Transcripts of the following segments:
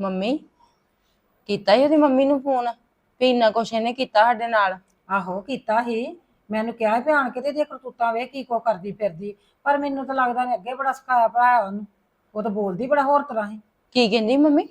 Mummy ਕੀਤਾ ਹੀ ਉਹਦੀ mummy ਨੂੰ ਫੋਨ? ਵੀ ਇੰਨਾ ਕੁਛ ਇਹਨੇ ਕੀਤਾ ਸਾਡੇ ਨਾਲ? ਆਹੋ ਕੀਤਾ ਸੀ। ਮੈਨੂੰ ਕਿਹਾ ਵੀ ਆਣ ਕੇ ਤੇ ਇਹਦੀਆਂ ਕਰਤੂਤਾਂ ਵੇਖ ਕੀ ਕੋ ਕਰਦੀ ਫਿਰਦੀ। ਪਰ ਮੈਨੂੰ ਤਾਂ ਲੱਗਦਾ ਨੇ ਅੱਗੇ ਬੜਾ ਸਿਖਾਇਆ ਪੜਾਇਆ ਉਹਨੂੰ। ਉਹ ਤਾਂ ਬੋਲਦੀ ਬੜਾ ਹੋਰ ਤਰ੍ਹਾਂ ਸੀ। ਕੀ ਕਹਿੰਦੀ ਮੰਮੀ?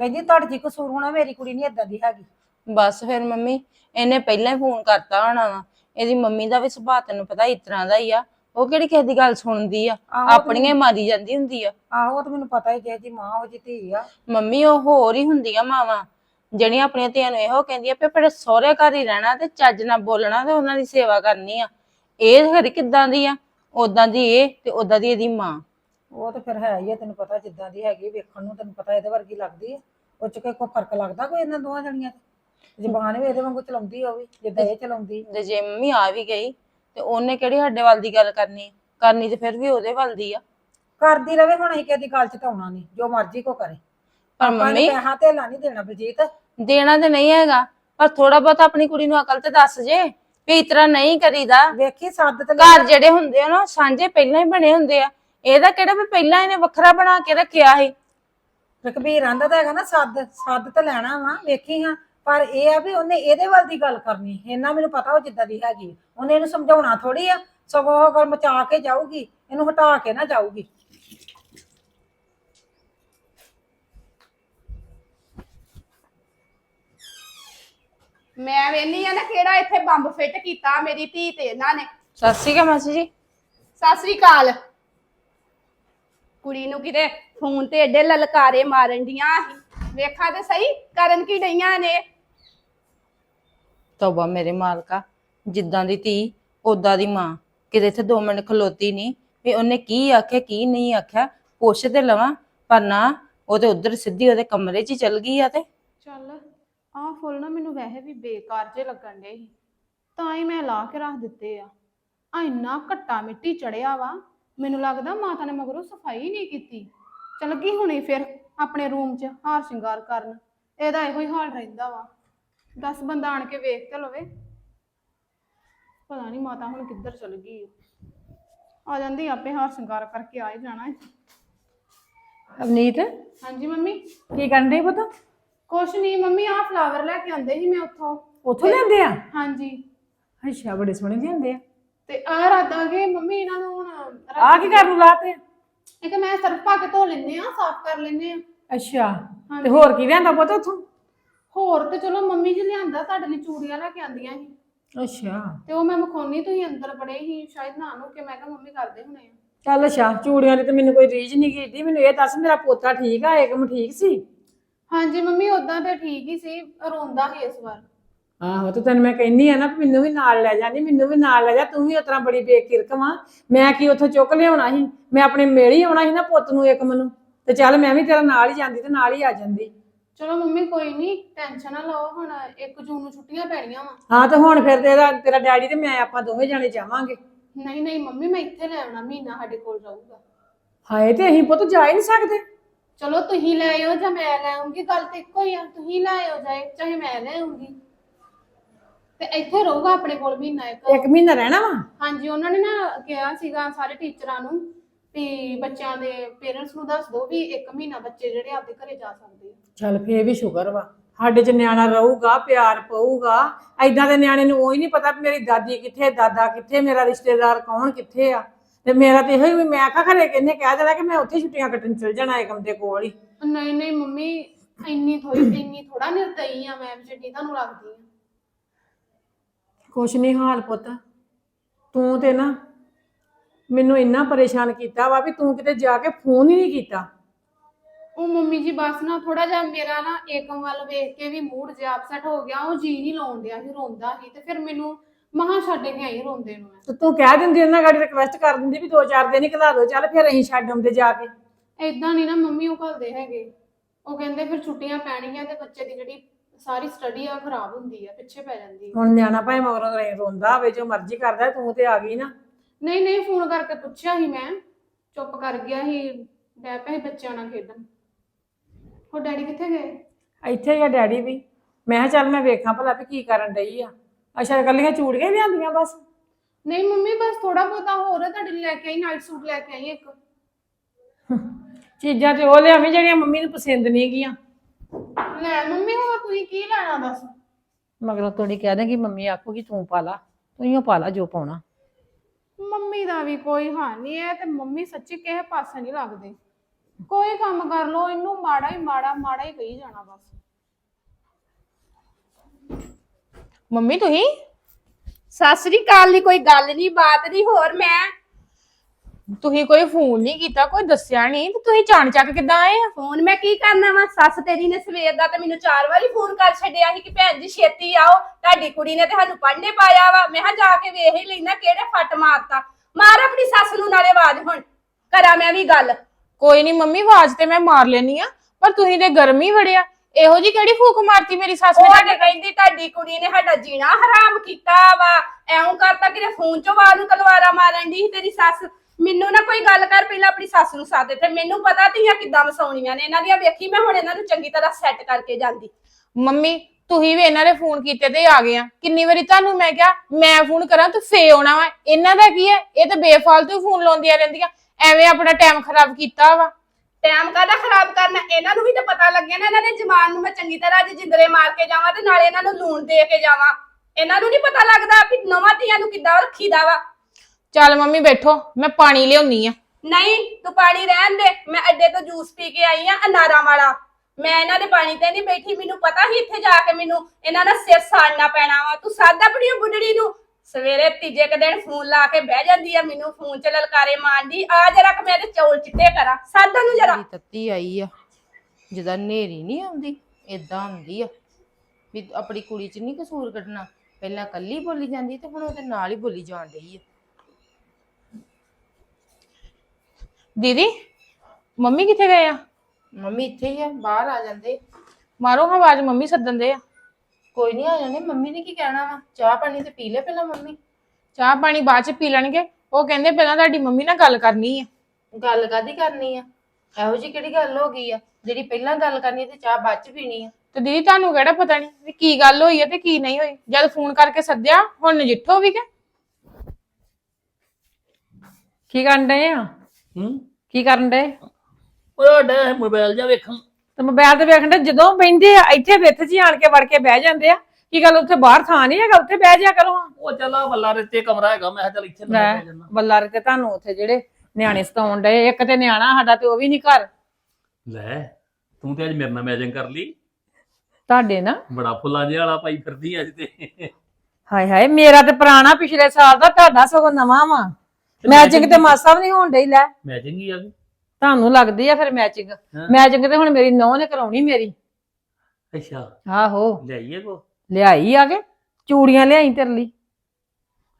ਕਹਿੰਦੀ ਤੁਹਾਡੇ ਜੀ ਕਸੂਰ ਹੋਣਾ ਮੇਰੀ ਕੁੜੀ ਨਹੀਂ ਏਦਾਂ ਦੀ ਹੈਗੀ। ਬਸ ਫਿਰ ਮੰਮੀ ਇਹਨੇ ਪਹਿਲਾਂ ਹੀ ਫੋਨ ਕਰਤਾ ਹੋਣਾ ਵਾ। ਇਹਦੀ ਮੰਮੀ ਦਾ ਵੀ ਸੁਭਾਅ ਤੈਨੂੰ ਪਤਾ ਇਸ ਤਰ੍ਹਾਂ ਦਾ ਹੀ ਆ। ਉਹ ਕਿਹੜੀ ਕਿਸੇ ਦੀ ਗੱਲ ਸੁਣਦੀ ਆ? ਆਪਣੀਆਂ ਹੀ ਮਾਰੀ ਜਾਂਦੀ ਹੁੰਦੀ ਆ। ਆਹੋ ਉਹ ਤਾਂ ਮੈਨੂੰ ਪਤਾ ਹੀ ਜੇ ਜੀ ਮਾਂ ਉਹ ਜੀ ਧੀ ਆ। ਮੰਮੀ ਉਹ ਹੋਰ ਹੀ ਹੁੰਦੀਆਂ ਮਾਵਾਂ। ਜਿਹੜੀਆਂ ਆਪਣੀਆਂ ਧੀਆਂ ਨੂੰ ਇਹੋ ਕਹਿੰਦੀਆਂ ਵੀ ਆਪਣੇ ਸਹੁਰੇ ਘਰ ਹੀ ਰਹਿਣਾ ਤੇ ਚੱਜ ਨਾਲ ਬੋਲਣਾ ਤੇ ਉਹਨਾਂ ਦੀ ਸੇਵਾ ਕਰਨੀ ਆ। ਇਹ ਫਿਰ ਕਿੱਦਾਂ ਦੀ ਆ? ਉਦਾਂ ਦੀ ਇਹ ਤੇ ਉਦਾਂ ਦੀ ਇਹਦੀ ਮਾਂ। ਉਹ ਤਾਂ ਫਿਰ ਹੈ ਹੀ ਆ ਤੈਨੂੰ ਪਤਾ ਜਿੱਦਾਂ ਦੀ ਹੈਗੀ ਵੇਖਣ ਨੂੰ ਤੈਨੂੰ ਪਤਾ ਇਹਦੇ ਵਰਗੀ ਲੱਗਦੀ ਆ। ਉਹ ਚ ਕੋਈ ਫ਼ਰਕ ਲੱਗਦਾ ਕੋਈ ਇਹਨਾਂ ਦੋਵਾਂ ਜਣੀਆਂ ਤੇ? ਜ਼ਬਾਨ ਵੀ ਇਹਦੇ ਵਾਂਗੂ ਚਲਾਉਂਦੀ ਹੋਵੇ ਜਿੱਦਾਂ ਇਹ ਚਲਾਉਂਦੀ। ਤੇ ਜੇ ਮੰਮੀ ਆ ਵੀ ਗਈ ਤੇ ਉਹਨੇ ਕਿਹੜੀ ਸਾਡੇ ਵੱਲ ਦੀ ਗੱਲ ਕਰਨੀ? ਕਰਨੀ ਤੇ ਫਿਰ ਵੀ ਉਹਦੇ ਵੱਲ ਦੀ ਆ। ਕਰਦੀ ਰਵੇ ਹੁਣ ਅਸੀਂ ਕਿਸੇ ਦੀ ਗੱਲ ਚ ਤਾਂ ਆਉਣਾ ਨਹੀਂ ਜੋ ਮਰਜ਼ੀ ਕੋ ਕਰੇ। ਪਰ ਆਪਾਂ ਨੇ ਮੰਮੀ ਪੈਸਾ ਧੇਲਾ ਨਹੀਂ ਦੇਣਾ ਬਲਜੀਤ। ਦੇਣਾ ਤੇ ਨਹੀਂ ਹੈਗਾ ਪਰ ਥੋੜਾ ਬਹੁਤ ਆਪਣੀ ਕੁੜੀ ਨੂੰ ਅਕਲ ਤੇ ਦੱਸ ਜੇ ਵੀ ਇਸ ਤਰ੍ਹਾਂ ਨਹੀਂ ਕਰੀਦਾ। ਵੇਖੀ ਸੱਦ ਤੇ ਘਰ ਜਿਹੜੇ ਹੁੰਦੇ ਆ ਨਾ ਸਾਂਝੇ ਪਹਿਲਾਂ ਹੀ ਬਣੇ ਹੁੰਦੇ ਆ। ਇਹਦਾ ਕਿਹੜਾ ਵੀ ਪਹਿਲਾਂ ਇਹਨੇ ਵੱਖਰਾ ਬਣਾ ਕੇ ਰੱਖਿਆ ਸੀ। ਰਕਬੀਰ ਆਂਦਾ ਤਾਂ ਹੈਗਾ ਨਾ ਸੱਦ ਸੱਦ ਤੇ ਲੈਣਾ ਵਾ ਵੇਖੀ ਹਾਂ। ਪਰ ਇਹ ਆ ਵੀ ਉਹਨੇ ਇਹਦੇ ਵੱਲ ਦੀ ਗੱਲ ਕਰਨੀ ਇਹਨਾਂ ਮੈਨੂੰ ਪਤਾ ਉਹ ਜਿੱਦਾਂ ਦੀ ਹੈਗੀ ਉਹਨੇ ਇਹਨੂੰ ਸਮਝਾਉਣਾ ਥੋੜੀ ਆ ਸਗੋਂ ਉਹ ਗੱਲ ਮਚਾ ਕੇ ਜਾਊਗੀ ਇਹਨੂੰ ਹਟਾ ਕੇ ਨਾ ਜਾਊਗੀ। ਮੈਂ ਵੇਨੀ ਆ ਨਾ ਕਿਹੜਾ ਇੱਥੇ ਬੰਬ ਫਿੱਟ ਕੀਤਾ ਮੇਰੀ ਧੀ ਤੇ ਇਹਨਾਂ ਨੇ। ਸਤਿ ਸ਼੍ਰੀ ਅਕਾਲ ਮਾਸੀ ਜੀ। ਸਤਿ ਸ੍ਰੀ ਅਕਾਲ। ਕੁੜੀ ਨੂੰ ਕਿਤੇ ਫੋਨ ਤੇ ਏਡੇ ਲਲਕਾਰੇ ਮਾਰਨ ਡੀਆਂ ਸੀ। ਵੇਖਾਂ ਤੇ ਸਹੀ ਕਰਨ ਕੀ ਡਈਆਂ ਨੇ? ਤੋਬਾ ਮੇਰੇ ਮਾਲਕਾ ਜਿੱਦਾਂ ਦੀ ਧੀ ਉਦਾਂ ਦੀ ਮਾਂ। ਕਿਤੇ ਇੱਥੇ 2 ਮਿੰਟ ਖਲੋਤੀ ਨਹੀਂ ਵੀ ਉਹਨੇ ਕੀ ਆਖਿਆ ਕੀ ਨਹੀਂ ਆਖਿਆ ਪੁੱਛ ਤੇ ਲਵਾਂ ਪਰ ਨਾ ਉਹ ਤੇ ਉਧਰ ਸਿੱਧੀ ਉਹਦੇ ਕਮਰੇ 'ਚ ਹੀ ਚਲ ਗਈ ਆ ਤੇ। ਚੱਲ ਆਹ ਫੁੱਲ ਨਾ ਮੈਨੂੰ ਵੈਸੇ ਵੀ ਬੇਕਾਰ ਜੇ ਲੱਗਣ ਡੇ ਸੀ। ਤਾਂ ਹੀ ਮੈਂ ਲਾ ਕੇ ਰੱਖ ਦਿੱਤੇ ਆ। ਆ ਇੰਨਾ ਘੱਟਾ ਮਿੱਟੀ ਚੜਿਆ ਵਾ ਮੈਨੂੰ ਲੱਗਦਾ ਮਾਤਾ ਨੇ ਮਗਰੋਂ ਸਫ਼ਾਈ ਨਹੀਂ ਕੀਤੀ। ਚਲ ਗਈ ਹੁਣੇ ਫਿਰ। ਆਪਣੇ ਰੂਮ 'ਚ ਹਾਰ ਸ਼ਿੰਗਾਰ ਕਰਨ। ਇਹਦਾ ਇਹੋ ਹੀ ਹਾਲ ਰਹਿੰਦਾ ਵਾ। ਦਸ ਬੰਦਾ ਆਣ ਕੇ ਵੇਖ ਤੇ ਲਵੇ। ਪਤਾ ਨਹੀਂ ਮਾਤਾ ਹੁਣ ਕਿੱਧਰ ਚਲ ਗਈ ਆ। ਜਾਂਦੀ ਆਪੇ ਹਾਰ ਸ਼ਿੰਗਾਰ ਕਰਕੇ ਆ ਹੀ ਜਾਣਾ ਹੈ ਅਵਨੀਤ? ਹਾਂਜੀ ਮੰਮੀ? ਕੀ ਕਰਨ ਪੁੱਤ? ਕੁਛ ਨਹੀਂ ਮੰਮੀ ਆਹ ਫਲਾਵਰ ਲੈ ਕੇ ਆਂਦੇ ਸੀ ਮੈਂ ਉੱਥੋਂ। ਉੱਥੋਂ ਲੈਂਦੇ ਆ? ਹਾਂਜੀ। ਅੱਛਾ ਬੜੇ ਸੋਹਣੇ ਲਿਆਂਦੇ ਆ। ਤੇ ਆ ਰਾਦਾਂਗੇ ਮੰਮੀ ਇਹਨਾਂ ਨੂੰ ਹੁਣ ਆ ਕੀ ਕਰਨ ਨੂੰ ਲਾਤੇ ਇਹ ਕਿ ਮੈਂ ਸਰਫ ਪਾ ਕੇ ਧੋ ਲੈਨੇ ਆ ਸਾਫ਼ ਕਰ ਲੈਨੇ ਆ। ਅੱਛਾ। ਤੇ ਹੋਰ ਕੀ ਲਿਆਂਦਾ ਪੁੱਤ ਉੱਥੋਂ? ਹੋਰ ਤੇ ਚਲੋ ਮੰਮੀ ਜੀ ਲਿਆਂਦਾ ਤੁਹਾਡੇ ਲਈ ਚੂੜੀਆਂ ਲੈ ਕੇ ਆਂਦੀਆਂ ਸੀ। ਅੱਛਾ। ਤੇ ਉਹ ਮੈਂ ਮਖੌਨੀ ਤੁਸੀਂ ਅੰਦਰ ਬੜੇ ਹੀ ਸ਼ਾਇਦ ਨਾ ਨੂੰ ਕਿ ਮੈਂ ਕਿਹਾ ਮੰਮੀ ਕਰਦੇ ਹੁਣੇ ਆ। ਚੱਲ ਅੱਛਾ ਚੂੜੀਆਂ ਦੀ ਤੇ ਮੈਨੂੰ ਕੋਈ ਰੀਝ ਨਹੀਂ ਕੀਤੀ ਮੈਨੂੰ ਇਹ ਦੱਸ ਮੇਰਾ ਪੋਤਾ ਠੀਕ ਆ ਏਕਮ ਠੀਕ ਸੀ? ਹਾਂਜੀ ਮੰਮੀ ਉਦਾਂ ਤੇ ਠੀਕ ਹੀ ਸੀ ਰੋਂਦਾ ਸੀ ਇਸ ਵਾਰ। ਆਹੋ ਤੇ ਤੈਨੂੰ ਮੈਂ ਕਹਿੰਨੀ ਆ ਨਾ ਵੀ ਮੈਨੂੰ ਵੀ ਨਾਲ ਲੈ ਜਾਣੀ ਮੈਨੂੰ ਵੀ ਨਾਲ ਲੈ ਜਾ ਤੂੰ ਵੀ ਉਤਰਾ ਬੜੀ ਬੇਕਿਰਕ ਵਾਂ। ਮੈਂ ਕੀ ਉੱਥੋਂ ਚੁੱਕ ਲਿਆਉਣਾ ਸੀ? ਮੈਂ ਆਪਣੇ ਮੇਲ ਹੀ ਆਉਣਾ ਸੀ ਨਾ ਪੁੱਤ ਨੂੰ ਏਕਮ ਨੂੰ ਤੇ ਚੱਲ ਮੈਂ ਵੀ ਤੇਰਾ ਨਾਲ ਹੀ ਜਾਂਦੀ ਤੇ ਨਾਲ ਹੀ ਆ ਜਾਂਦੀ। ਚਲੋ ਮੰਮੀ ਕੋਈ ਨਹੀਂ ਟੈਨਸ਼ਨ ਨਾ ਲਓ ਹੁਣ 1 ਜੂਨ ਨੂੰ ਛੁੱਟੀਆਂ ਪੈਣੀਆਂ ਵਾ। ਹਾਂ ਤੇ ਹੁਣ ਫਿਰ ਤੇਰਾ ਤੇਰਾ ਡੈਡੀ ਤੇ ਮੈਂ ਆਪਾਂ ਦੋਵੇਂ ਜਾਣੇ ਜਾਵਾਂਗੇ। ਨਹੀਂ ਨਹੀਂ ਮੰਮੀ ਮੈਂ ਇੱਥੇ ਲੈ ਆਉਣਾ ਮਹੀਨਾ ਸਾਡੇ ਕੋਲ ਰਹੂਗਾ। ਹਾਏ ਤੇ ਅਸੀਂ ਪੁੱਤ ਜਾ ਹੀ ਨਹੀਂ ਸਕਦੇ। ਚਲੋ ਤੁਸੀਂ ਲੈ ਆਇਓ ਜਾਂ ਮੈਂ ਲੈ ਆਉਂਗੀ ਗੱਲ ਤੇ ਇੱਕੋ ਹੀ ਆ ਤੁਸੀਂ ਲੈ ਆਇਓ ਜਾਏ ਚਾਹੇ ਮੈਂ ਲੈ ਆਉਂਗੀ। ਤੇ ਇੱਥੇ ਰਹੂਗਾ ਆਪਣੇ ਕੋਲ ਮਹੀਨਾ ਇੱਕ। ਇੱਕ ਮਹੀਨਾ ਰਹਿਣਾ ਵਾ? ਹਾਂਜੀ ਉਹਨਾਂ ਨੇ ਨਾ ਕਿਹਾ ਸੀਗਾ ਸਾਰੇ ਟੀਚਰਾਂ ਨੂੰ ਵੀ ਬੱਚਿਆਂ ਦੇ ਪੇਰੈਂਟਸ ਨੂੰ ਦੱਸ ਦਿਓ ਵੀ ਇੱਕ ਮਹੀਨਾ ਬੱਚੇ ਜਿਹੜੇ ਆਪਦੇ ਘਰੇ ਜਾ ਸਕਦੇ ਆ। ਚੱਲ ਫੇਰ ਵੀ ਸ਼ੁਕਰ ਵਾ। ਸਾਡੇ ਚ ਨਿਆਣਾ ਰਹੂਗਾ ਪਿਆਰ ਪਊਗਾ। ਐਦਾਂ ਦੇ ਨਿਆਣੇ ਨੂੰ ਉਹ ਹੀ ਨਹੀਂ ਪਤਾ ਵੀ ਮੇਰੀ ਦਾਦੀ ਕਿੱਥੇ ਦਾਦਾ ਕਿੱਥੇ ਮੇਰਾ ਰਿਸ਼ਤੇਦਾਰ ਕੌਣ ਕਿੱਥੇ ਆ। ਤੇ ਮੇਰਾ ਤੇ ਇਹੋ ਹੀ ਵੀ ਮੈਂ ਆਖਾ ਖਰੇ ਕਿੰਨੇ ਕਹਿ ਦੇਣਾ ਕਿ ਮੈਂ ਉੱਥੇ ਛੁੱਟੀਆਂ ਕੱਟਣ ਚਲ ਜਾਣਾ ਏਕਮ ਦੇ ਕੋਲ ਹੀ। ਨਹੀਂ ਨਹੀਂ ਮੰਮੀ ਇੰਨੀ ਥੋੜੀ ਇੰਨੀ ਥੋੜਾ ਨਿਰਦਈ ਆ ਮੈਂ ਜਿੱਡੀ ਤੁਹਾਨੂੰ ਲੱਗਦੀ ਆ। ਕੁਛ ਨਹੀਂ ਹਾਲ ਪੁੱਤ। ਤੂੰ ਤੇ ਨਾ ਮੈਨੂੰ ਇੰਨਾ ਪਰੇਸ਼ਾਨ ਕੀਤਾ ਵਾ ਵੀ ਤੂੰ ਕਿਤੇ ਜਾ ਕੇ ਫੋਨ ਹੀ ਨਹੀਂ ਕੀਤਾ। ਉਹ ਮੰਮੀ ਜੀ ਬਸ ਨਾ ਥੋੜਾ ਜਿਹਾ ਮੇਰਾ ਨਾ ਏਕਮ ਵੱਲ ਵੇਖ ਕੇ ਵੀ ਮੂਡ ਜਿਹਾ ਅਪਸੈਟ ਹੋ ਗਿਆ ਉਹ ਜੀ ਨਹੀਂ ਲਾਉਣ ਡਿਆ ਸੀ ਰੋਂਦਾ ਸੀ ਤੇ ਫਿਰ ਮੈਨੂੰ ਮਹਾ ਛੱਡ ਕੇ ਆਈ ਰੋਂਦੇ ਨੂੰ ਮੈਂ। ਤੇ ਤੂੰ ਕਹਿ ਦਿੰਦੀ ਉਹਨਾਂ ਗਾੜੀ ਰਿਕਵੈਸਟ ਕਰ ਦਿੰਦੀ ਵੀ ਦੋ ਚਾਰ ਦਿਨ ਹੀ ਘਲਾ ਦੋ ਚੱਲ ਫਿਰ ਅਸੀਂ ਛੱਡ ਆਉਂਦੇ ਜਾ ਕੇ। ਏਦਾਂ ਨਹੀਂ ਨਾ ਮੰਮੀ ਉਹ ਘੱਲਦੇ ਹੈਗੇ। ਉਹ ਕਹਿੰਦੇ ਫਿਰ ਛੁੱਟੀਆਂ ਪੈਣੀਆਂ ਤੇ ਬੱਚੇ ਦੀ ਜਿਹੜੀ ਸਾਰੀ ਸਟੱਡੀ ਆ ਖਰਾਬ ਹੁੰਦੀ ਆ ਪਿੱਛੇ ਪੈ ਜਾਂਦੀ ਆ। ਹੁਣ ਨਿਆਣਾ ਭਾਵੇਂ ਮਗਰੋਂ ਰੋਂਦਾ ਹੋਵੇ ਜੋ ਮਰਜ਼ੀ ਕਰਦਾ ਤੂੰ ਤੇ ਆ ਗਈ ਨਾ। ਨਹੀਂ ਨਹੀਂ ਫੋਨ ਕਰਕੇ ਪੁੱਛਿਆ ਸੀ ਮੈਂ। ਚੁੱਪ ਕਰ ਗਿਆ ਸੀ ਡੈ ਪਏ ਬੱਚਿਆਂ ਨਾਲ ਖੇਡਣ। ਉਹ ਡੈਡੀ ਕਿੱਥੇ ਗਏ? ਇੱਥੇ ਹੀ ਆ ਡੈਡੀ ਵੀ। ਮੈਂ ਕਿਹਾ ਚੱਲ ਮੈਂ ਵੇਖਾਂ ਭਲਾ ਵੀ ਕੀ ਕਰਨ ਡਈ ਆ। ਅੱਛਾ ਕੱਲੀਆਂ ਚੂੜੀਆਂ ਹੀ ਲਿਆਂਦੀਆਂ ਬਸ? ਨਹੀਂ ਮੰਮੀ ਬਸ ਥੋੜਾ ਬਹੁਤਾ ਹੋਰ ਆ ਤੁਹਾਡੇ ਲਈ ਲੈ ਕੇ ਆਈ ਨਾਈਟ ਸੂਟ ਲੈ ਕੇ ਆਈ ਇੱਕ। ਚੀਜ਼ਾਂ ਤੇ ਉਹ ਲਿਆਵੀਂ ਜਿਹੜੀਆਂ ਮੰਮੀ ਨੂੰ ਪਸੰਦ ਨਹੀਂ ਗੀਆਂ। ਲੈ ਮੰਮੀ ਹੋਰ ਤੁਸੀਂ ਕੀ ਲੈਣਾ ਦੱਸ? ਮਗਰੋਂ ਤੋੜੀ ਕਹਿ ਦੇਂਗੀ ਮੰਮੀ ਆਖੂਗੀ ਤੂੰ ਪਾ ਲਾ ਤੂੰ ਹੀ ਪਾ ਲਾ ਜੋ ਪਾਉਣਾ। ਮੰਮੀ ਦਾ ਵੀ ਕੋਈ ਹਾਲ ਨਹੀਂ ਹੈ ਤੇ ਮੰਮੀ ਸੱਚੀ ਕਿਸੇ ਪਾਸੇ ਨਹੀਂ ਲੱਗਦੇ। ਕੋਈ ਕੰਮ ਕਰ ਲੋ ਇਹਨੂੰ ਮਾੜਾ ਹੀ ਮਾੜਾ ਮਾੜਾ ਹੀ ਕਹੀ ਜਾਣਾ ਬਸ। ਮੰਮੀ ਤੁਸੀਂ? ਸਤਿ ਸ੍ਰੀ ਅਕਾਲ ਨਹੀਂ ਕੋਈ ਗੱਲ ਨਹੀਂ ਬਾਤ ਨਹੀਂ ਹੋਰ ਮੈਂ? ਤੁਸੀਂ ਕੋਈ ਫੋਨ ਨਹੀਂ ਕੀਤਾ ਕੋਈ ਦੱਸਿਆ ਨਹੀਂ ਤੇ ਤੁਸੀਂ ਚਾਣ ਚੱਕ ਕਿੱਦਾਂ ਆਏ ਆ? ਫੋਨ ਮੈਂ ਕੀ ਕਰਨਾ ਵਾ? ਸੱਸ ਤੇਰੀ ਨੇ ਸਵੇਰ ਦਾ ਤੇ ਮੈਨੂੰ ਚਾਰ ਵਾਰੀ ਫੋਨ ਕਰ ਛੱਡਿਆ ਸੀ ਕਿ ਭੈਣ ਜੀ ਛੇਤੀ ਆਓ। ਤੁਹਾਡੀ ਕੁੜੀ ਨੇ ਤੇ ਸਾਨੂੰ ਪੜ੍ਹਨੇ ਪਾਇਆ ਵਾ। ਮੈਂ ਕਿਹਾ ਜਾ ਕੇ ਵੇਖ ਹੀ ਲੈਣਾ ਕਿਹੜੇ ਫੱਟ ਮਾਰਤਾ। ਮਾਰ ਆਪਣੀ ਸੱਸ ਨੂੰ ਨਾਲੇ ਆਵਾਜ਼ ਹੁਣ। ਕਰਾਂ ਮੈਂ ਵੀ ਗੱਲ। ਕੋਈ ਨਹੀਂ ਮੰਮੀ ਆਵਾਜ਼ ਤੇ ਮੈਂ ਮਾਰ ਲੈਣੀ ਆ। ਪਰ ਤੁਸੀਂ ਤੇ ਗਰਮੀ ਵੜਿਆ ਇਹੋ ਜੀ ਕਿਹੜੀ ਫੂਕ ਮਾਰਤੀ ਮੇਰੀ ਸੱਸ ਨੇ? ਉਹ ਤੇ ਕਹਿੰਦੀ ਤੁਹਾਡੀ ਕੁੜੀ ਨੇ ਸਾਡਾ ਜੀਣਾ ਹਰਾਮ ਕੀਤਾ ਵਾ। ਐਉਂ ਕਰਤਾ ਕਿ ਫੋਨ ਚੋਂ ਬਾਹਰ ਨੂੰ ਤਲਵਾਰਾਂ ਮਾਰਨ ਦੀ ਤੇਰੀ ਸੱਸ। ਮੈਨੂੰ ਨਾ ਕੋਈ ਗੱਲ ਕਰ ਪਹਿਲਾਂ ਆਪਣੀ ਸੱਸ ਨੂੰ ਸਾਦੇ ਤੇ ਮੈਨੂੰ ਪਤਾ ਤੀਆਂ ਕਿੱਦਾਂ ਵਸਾਉਣੀਆਂ ਨੇ। ਇਹਨਾਂ ਦੀਆਂ ਵੇਖੀ ਮੈਂ ਹੁਣ ਇਹਨਾਂ ਨੂੰ ਚੰਗੀ ਤਰ੍ਹਾਂ ਸੈੱਟ ਕਰਕੇ ਜਾਂਦੀ। ਮੰਮੀ ਤੁਸੀਂ ਵੀ ਇਹਨਾਂ ਦੇ ਫੋਨ ਕੀਤੇ ਤੇ ਆ ਗਏ ਆ। ਕਿੰਨੀ ਵਾਰੀ ਤੁਹਾਨੂੰ ਮੈਂ ਕਿਹਾ ਮੈਂ ਫੋਨ ਕਰਾਂ ਤੂੰ ਫੇ ਆਉਣਾ ਵਾ। ਇਹਨਾਂ ਦਾ ਕੀ ਹੈ? ਇਹ ਤਾਂ ਬੇਫਾਲਤੂ ਫੋਨ ਲਾਉਂਦੀਆਂ ਰਹਿੰਦੀਆਂ। ਐਵੇਂ ਆਪਣਾ ਟਾਈਮ ਖਰਾਬ ਕੀਤਾ ਵਾ। ਟਾਈਮ ਕਾਹਦਾ ਖਰਾਬ ਕਰਨਾ? ਇਹਨਾਂ ਨੂੰ ਵੀ ਤਾਂ ਪਤਾ ਲੱਗਿਆ ਨਾ ਇਹਨਾਂ ਦੇ ਜਮਾਨ ਨੂੰ ਮੈਂ ਚੰਗੀ ਤਰ੍ਹਾਂ ਅੱਜ ਜਿੰਦਰੇ ਮਾਰ ਕੇ ਜਾਵਾਂ ਤੇ ਨਾਲੇ ਇਹਨਾਂ ਨੂੰ ਲੂਣ ਦੇ ਕੇ ਜਾਵਾਂ। ਇਹਨਾਂ ਨੂੰ ਨਹੀਂ ਪਤਾ ਲੱਗਦਾ ਵੀ ਨਵਾਂ ਧੀਆਂ ਨੂੰ ਕਿੱਦਾਂ ਰੱਖੀਦਾ ਵਾ। ਚੱਲ ਮੰਮੀ ਬੈਠੋ ਮੈਂ ਪਾਣੀ ਲਿਆਉਣੀ ਆ। ਨਹੀਂ ਤੂੰ ਪਾਣੀ ਰਹਿਣ ਦੇ। ਮੈਂ ਅੱਡੇ ਤੋਂ ਜੂਸ ਪੀ ਕੇ ਆਈ ਆ ਅਨਾਰਾਂ ਵਾਲਾ। ਮੈਂ ਇਹਨਾਂ ਦੇ ਪਾਣੀ ਤੇ ਨਹੀਂ ਬੈਠੀ, ਮੈਨੂੰ ਪਤਾ ਸੀ ਇੱਥੇ ਜਾ ਕੇ ਮੈਨੂੰ ਇਹਨਾਂ ਦਾ ਸਿਰ ਸਾੜਨਾ ਪੈਣਾ ਵਾ। ਤੂੰ ਸਾਦਾ ਬੜੀ ਬੁੱਢੜੀ ਨੂੰ। ਸਵੇਰੇ ਤੀਜੇ ਕ ਦਿਨ ਫੋਨ ਲਾ ਕੇ ਬਹਿ ਜਾਂਦੀ ਆ, ਮੈਨੂੰ ਫੋਨ ਚ ਲਲਕਾਰੇ ਮਾਰਦੀ, ਆ ਜਰਾ ਕਿ ਮੈਂ ਤੇ ਚੌਲ ਚਿੱਟੇ ਕਰਾਂ। ਸਾਦਾ ਨੂੰ ਜਰਾ। ਤੱਤੀ ਆਈ ਆ ਜਿਹਦਾ ਨੇਰੀ ਨਹੀਂ ਆਉਂਦੀ, ਏਦਾਂ ਹੁੰਦੀ ਆ। ਵੀ ਆਪਣੀ ਕੁੜੀ 'ਚ ਨਹੀਂ ਕਸੂਰ ਕੱਢਣਾ। ਪਹਿਲਾਂ ਕੱਲੀ ਬੋਲੀ ਜਾਂਦੀ ਤੇ ਹੁਣ ਉਹਦੇ ਨਾਲ ਹੀ ਬੋਲੀ ਜਾਣ ਡਈ ਆ। ਦੀਦੀ, ਮੰਮੀ ਕਿੱਥੇ ਗਏ ਆ? ਮੰਮੀ ਇੱਥੇ ਹੀ ਆ ਬਾਹਰ ਆ ਜਾਂਦੇ। ਮਾਰੋ ਹਾਂ ਆਵਾਜ਼ ਮੰਮੀ ਸੱਦਣ ਦੇ ਆ। ਕੋਈ ਨਹੀਂ ਆ ਜਾਣੇ ਮੰਮੀ ਨੇ ਕੀ ਕਹਿਣਾ ਵਾ? ਚਾਹ ਪਾਣੀ ਤੇ ਪੀ ਲੈ ਪਹਿਲਾਂ ਮੰਮੀ? ਚਾਹ ਪਾਣੀ ਬਾਅਦ ਚ ਪੀ ਲੈਣਗੇ। ਉਹ ਕਹਿੰਦੇ ਪਹਿਲਾਂ ਤੁਹਾਡੀ ਮੰਮੀ ਨਾਲ ਗੱਲ ਕਰਨੀ ਆ। ਗੱਲ ਕਾਦੀ ਕਰਨੀ ਆ? ਇਹੋ ਜੀ ਕਿਹੜੀ ਗੱਲ ਹੋ ਗਈ ਆ? ਜਿਹੜੀ ਪਹਿਲਾਂ ਗੱਲ ਕਰਨੀ ਤੇ ਚਾਹ ਬਾਅਦ ਚ ਪੀਣੀ ਆ। ਤੇ ਦੀਦੀ ਤੁਹਾਨੂੰ ਕਿਹੜਾ ਪਤਾ ਨਹੀਂ ਵੀ ਕੀ ਗੱਲ ਹੋਈ ਹੈ ਤੇ ਕੀ ਨਹੀਂ ਹੋਈ? ਜਦ ਫੋਨ ਕਰਕੇ ਸੱਦਿਆ ਹੁਣ ਨਜਿੱਠੋ ਵੀ ਕਿ? ਕੀ ਕਰਨ ਡਏ ਆ? ਹੂੰ? ਕੀ ਕਰਨ ਡਏ? ਉਹ ਡਾ ਮੋਬਾਈਲ ਜਾ ਵੇਖਣ। ਤੇ ਮੋਬਾਈਲ ਤੇ ਵੇਖਣ ਦੇ ਜਦੋਂ ਬੈੰਦੇ ਆ ਇੱਥੇ ਵਿੱਥ ਜੀ ਆਣ ਕੇ ਵੜ ਕੇ ਬਹਿ ਜਾਂਦੇ ਆ। ਕੀ ਗੱਲ ਉੱਥੇ ਬਾਹਰ ਥਾਂ ਨਹੀਂ ਹੈਗਾ ਉੱਥੇ ਬਹਿ ਜਾ ਕਰੋ। ਉਹ ਚੱਲਾ ਵੱਲਾ ਰਿੱਤੇ ਕਮਰਾ ਹੈਗਾ ਮੈਂ ਕਿਹਾ ਚੱਲ ਇੱਥੇ ਮੈਂ ਬਹਿ ਜਾਨਾ। ਬੱਲਾਰੇ ਤੇ ਤੁਹਾਨੂੰ ਉੱਥੇ ਜਿਹੜੇ ਨਿਆਣੇ ਸਤਾਉਣ ਡਏ ਇੱਕ ਤੇ ਨਿਆਣਾ ਸਾਡਾ ਤੇ ਉਹ ਵੀ ਨਹੀਂ ਘਰ। ਲੈ ਤੂੰ ਤੇ ਅੱਜ ਮੇਰੇ ਨਾਲ ਮੈਚਿੰਗ ਕਰ ਲਈ। ਤੁਹਾਡੇ ਨਾ। ਬੜਾ ਫੁੱਲਾਂ ਜਿਹਾ ਵਾਲਾ ਪਾਈ ਫਿਰਦੀ ਅੱਜ ਤੇ। ਹਾਏ ਹਾਏ ਮੇਰਾ ਤੇ ਪੁਰਾਣਾ ਪਿਛਲੇ ਸਾਲ ਦਾ ਤੁਹਾਡਾ ਸਗੋਂ ਨਵਾਂ ਵਾ। ਮੈਚਿੰਗ ਤੇ ਮਾਸਾ ਵੀ ਨਹੀਂ ਹੋਣ ਡਈ ਲੈ। ਮੈਚਿੰਗ ਹੀ ਆ ਗਈ। ਤੁਹਾਨੂੰ ਲੱਗਦੀ ਆ ਫਿਰ ਮੈਚਿੰਗ ਹਾਂ। ਮੈਚਿੰਗ ਤੇ ਹੁਣ ਮੇਰੀ ਨੌਂ ਨੇ ਕਰਾਉਣੀ ਮੇਰੀ। ਅੱਛਾ। ਆਹੋ। ਲਿਆਈਏ ਕੋ? ਲਿਆਈ ਆ ਕੇ ਚੂੜੀਆਂ ਲਿਆਈ ਤੇਰੇ ਲਈ।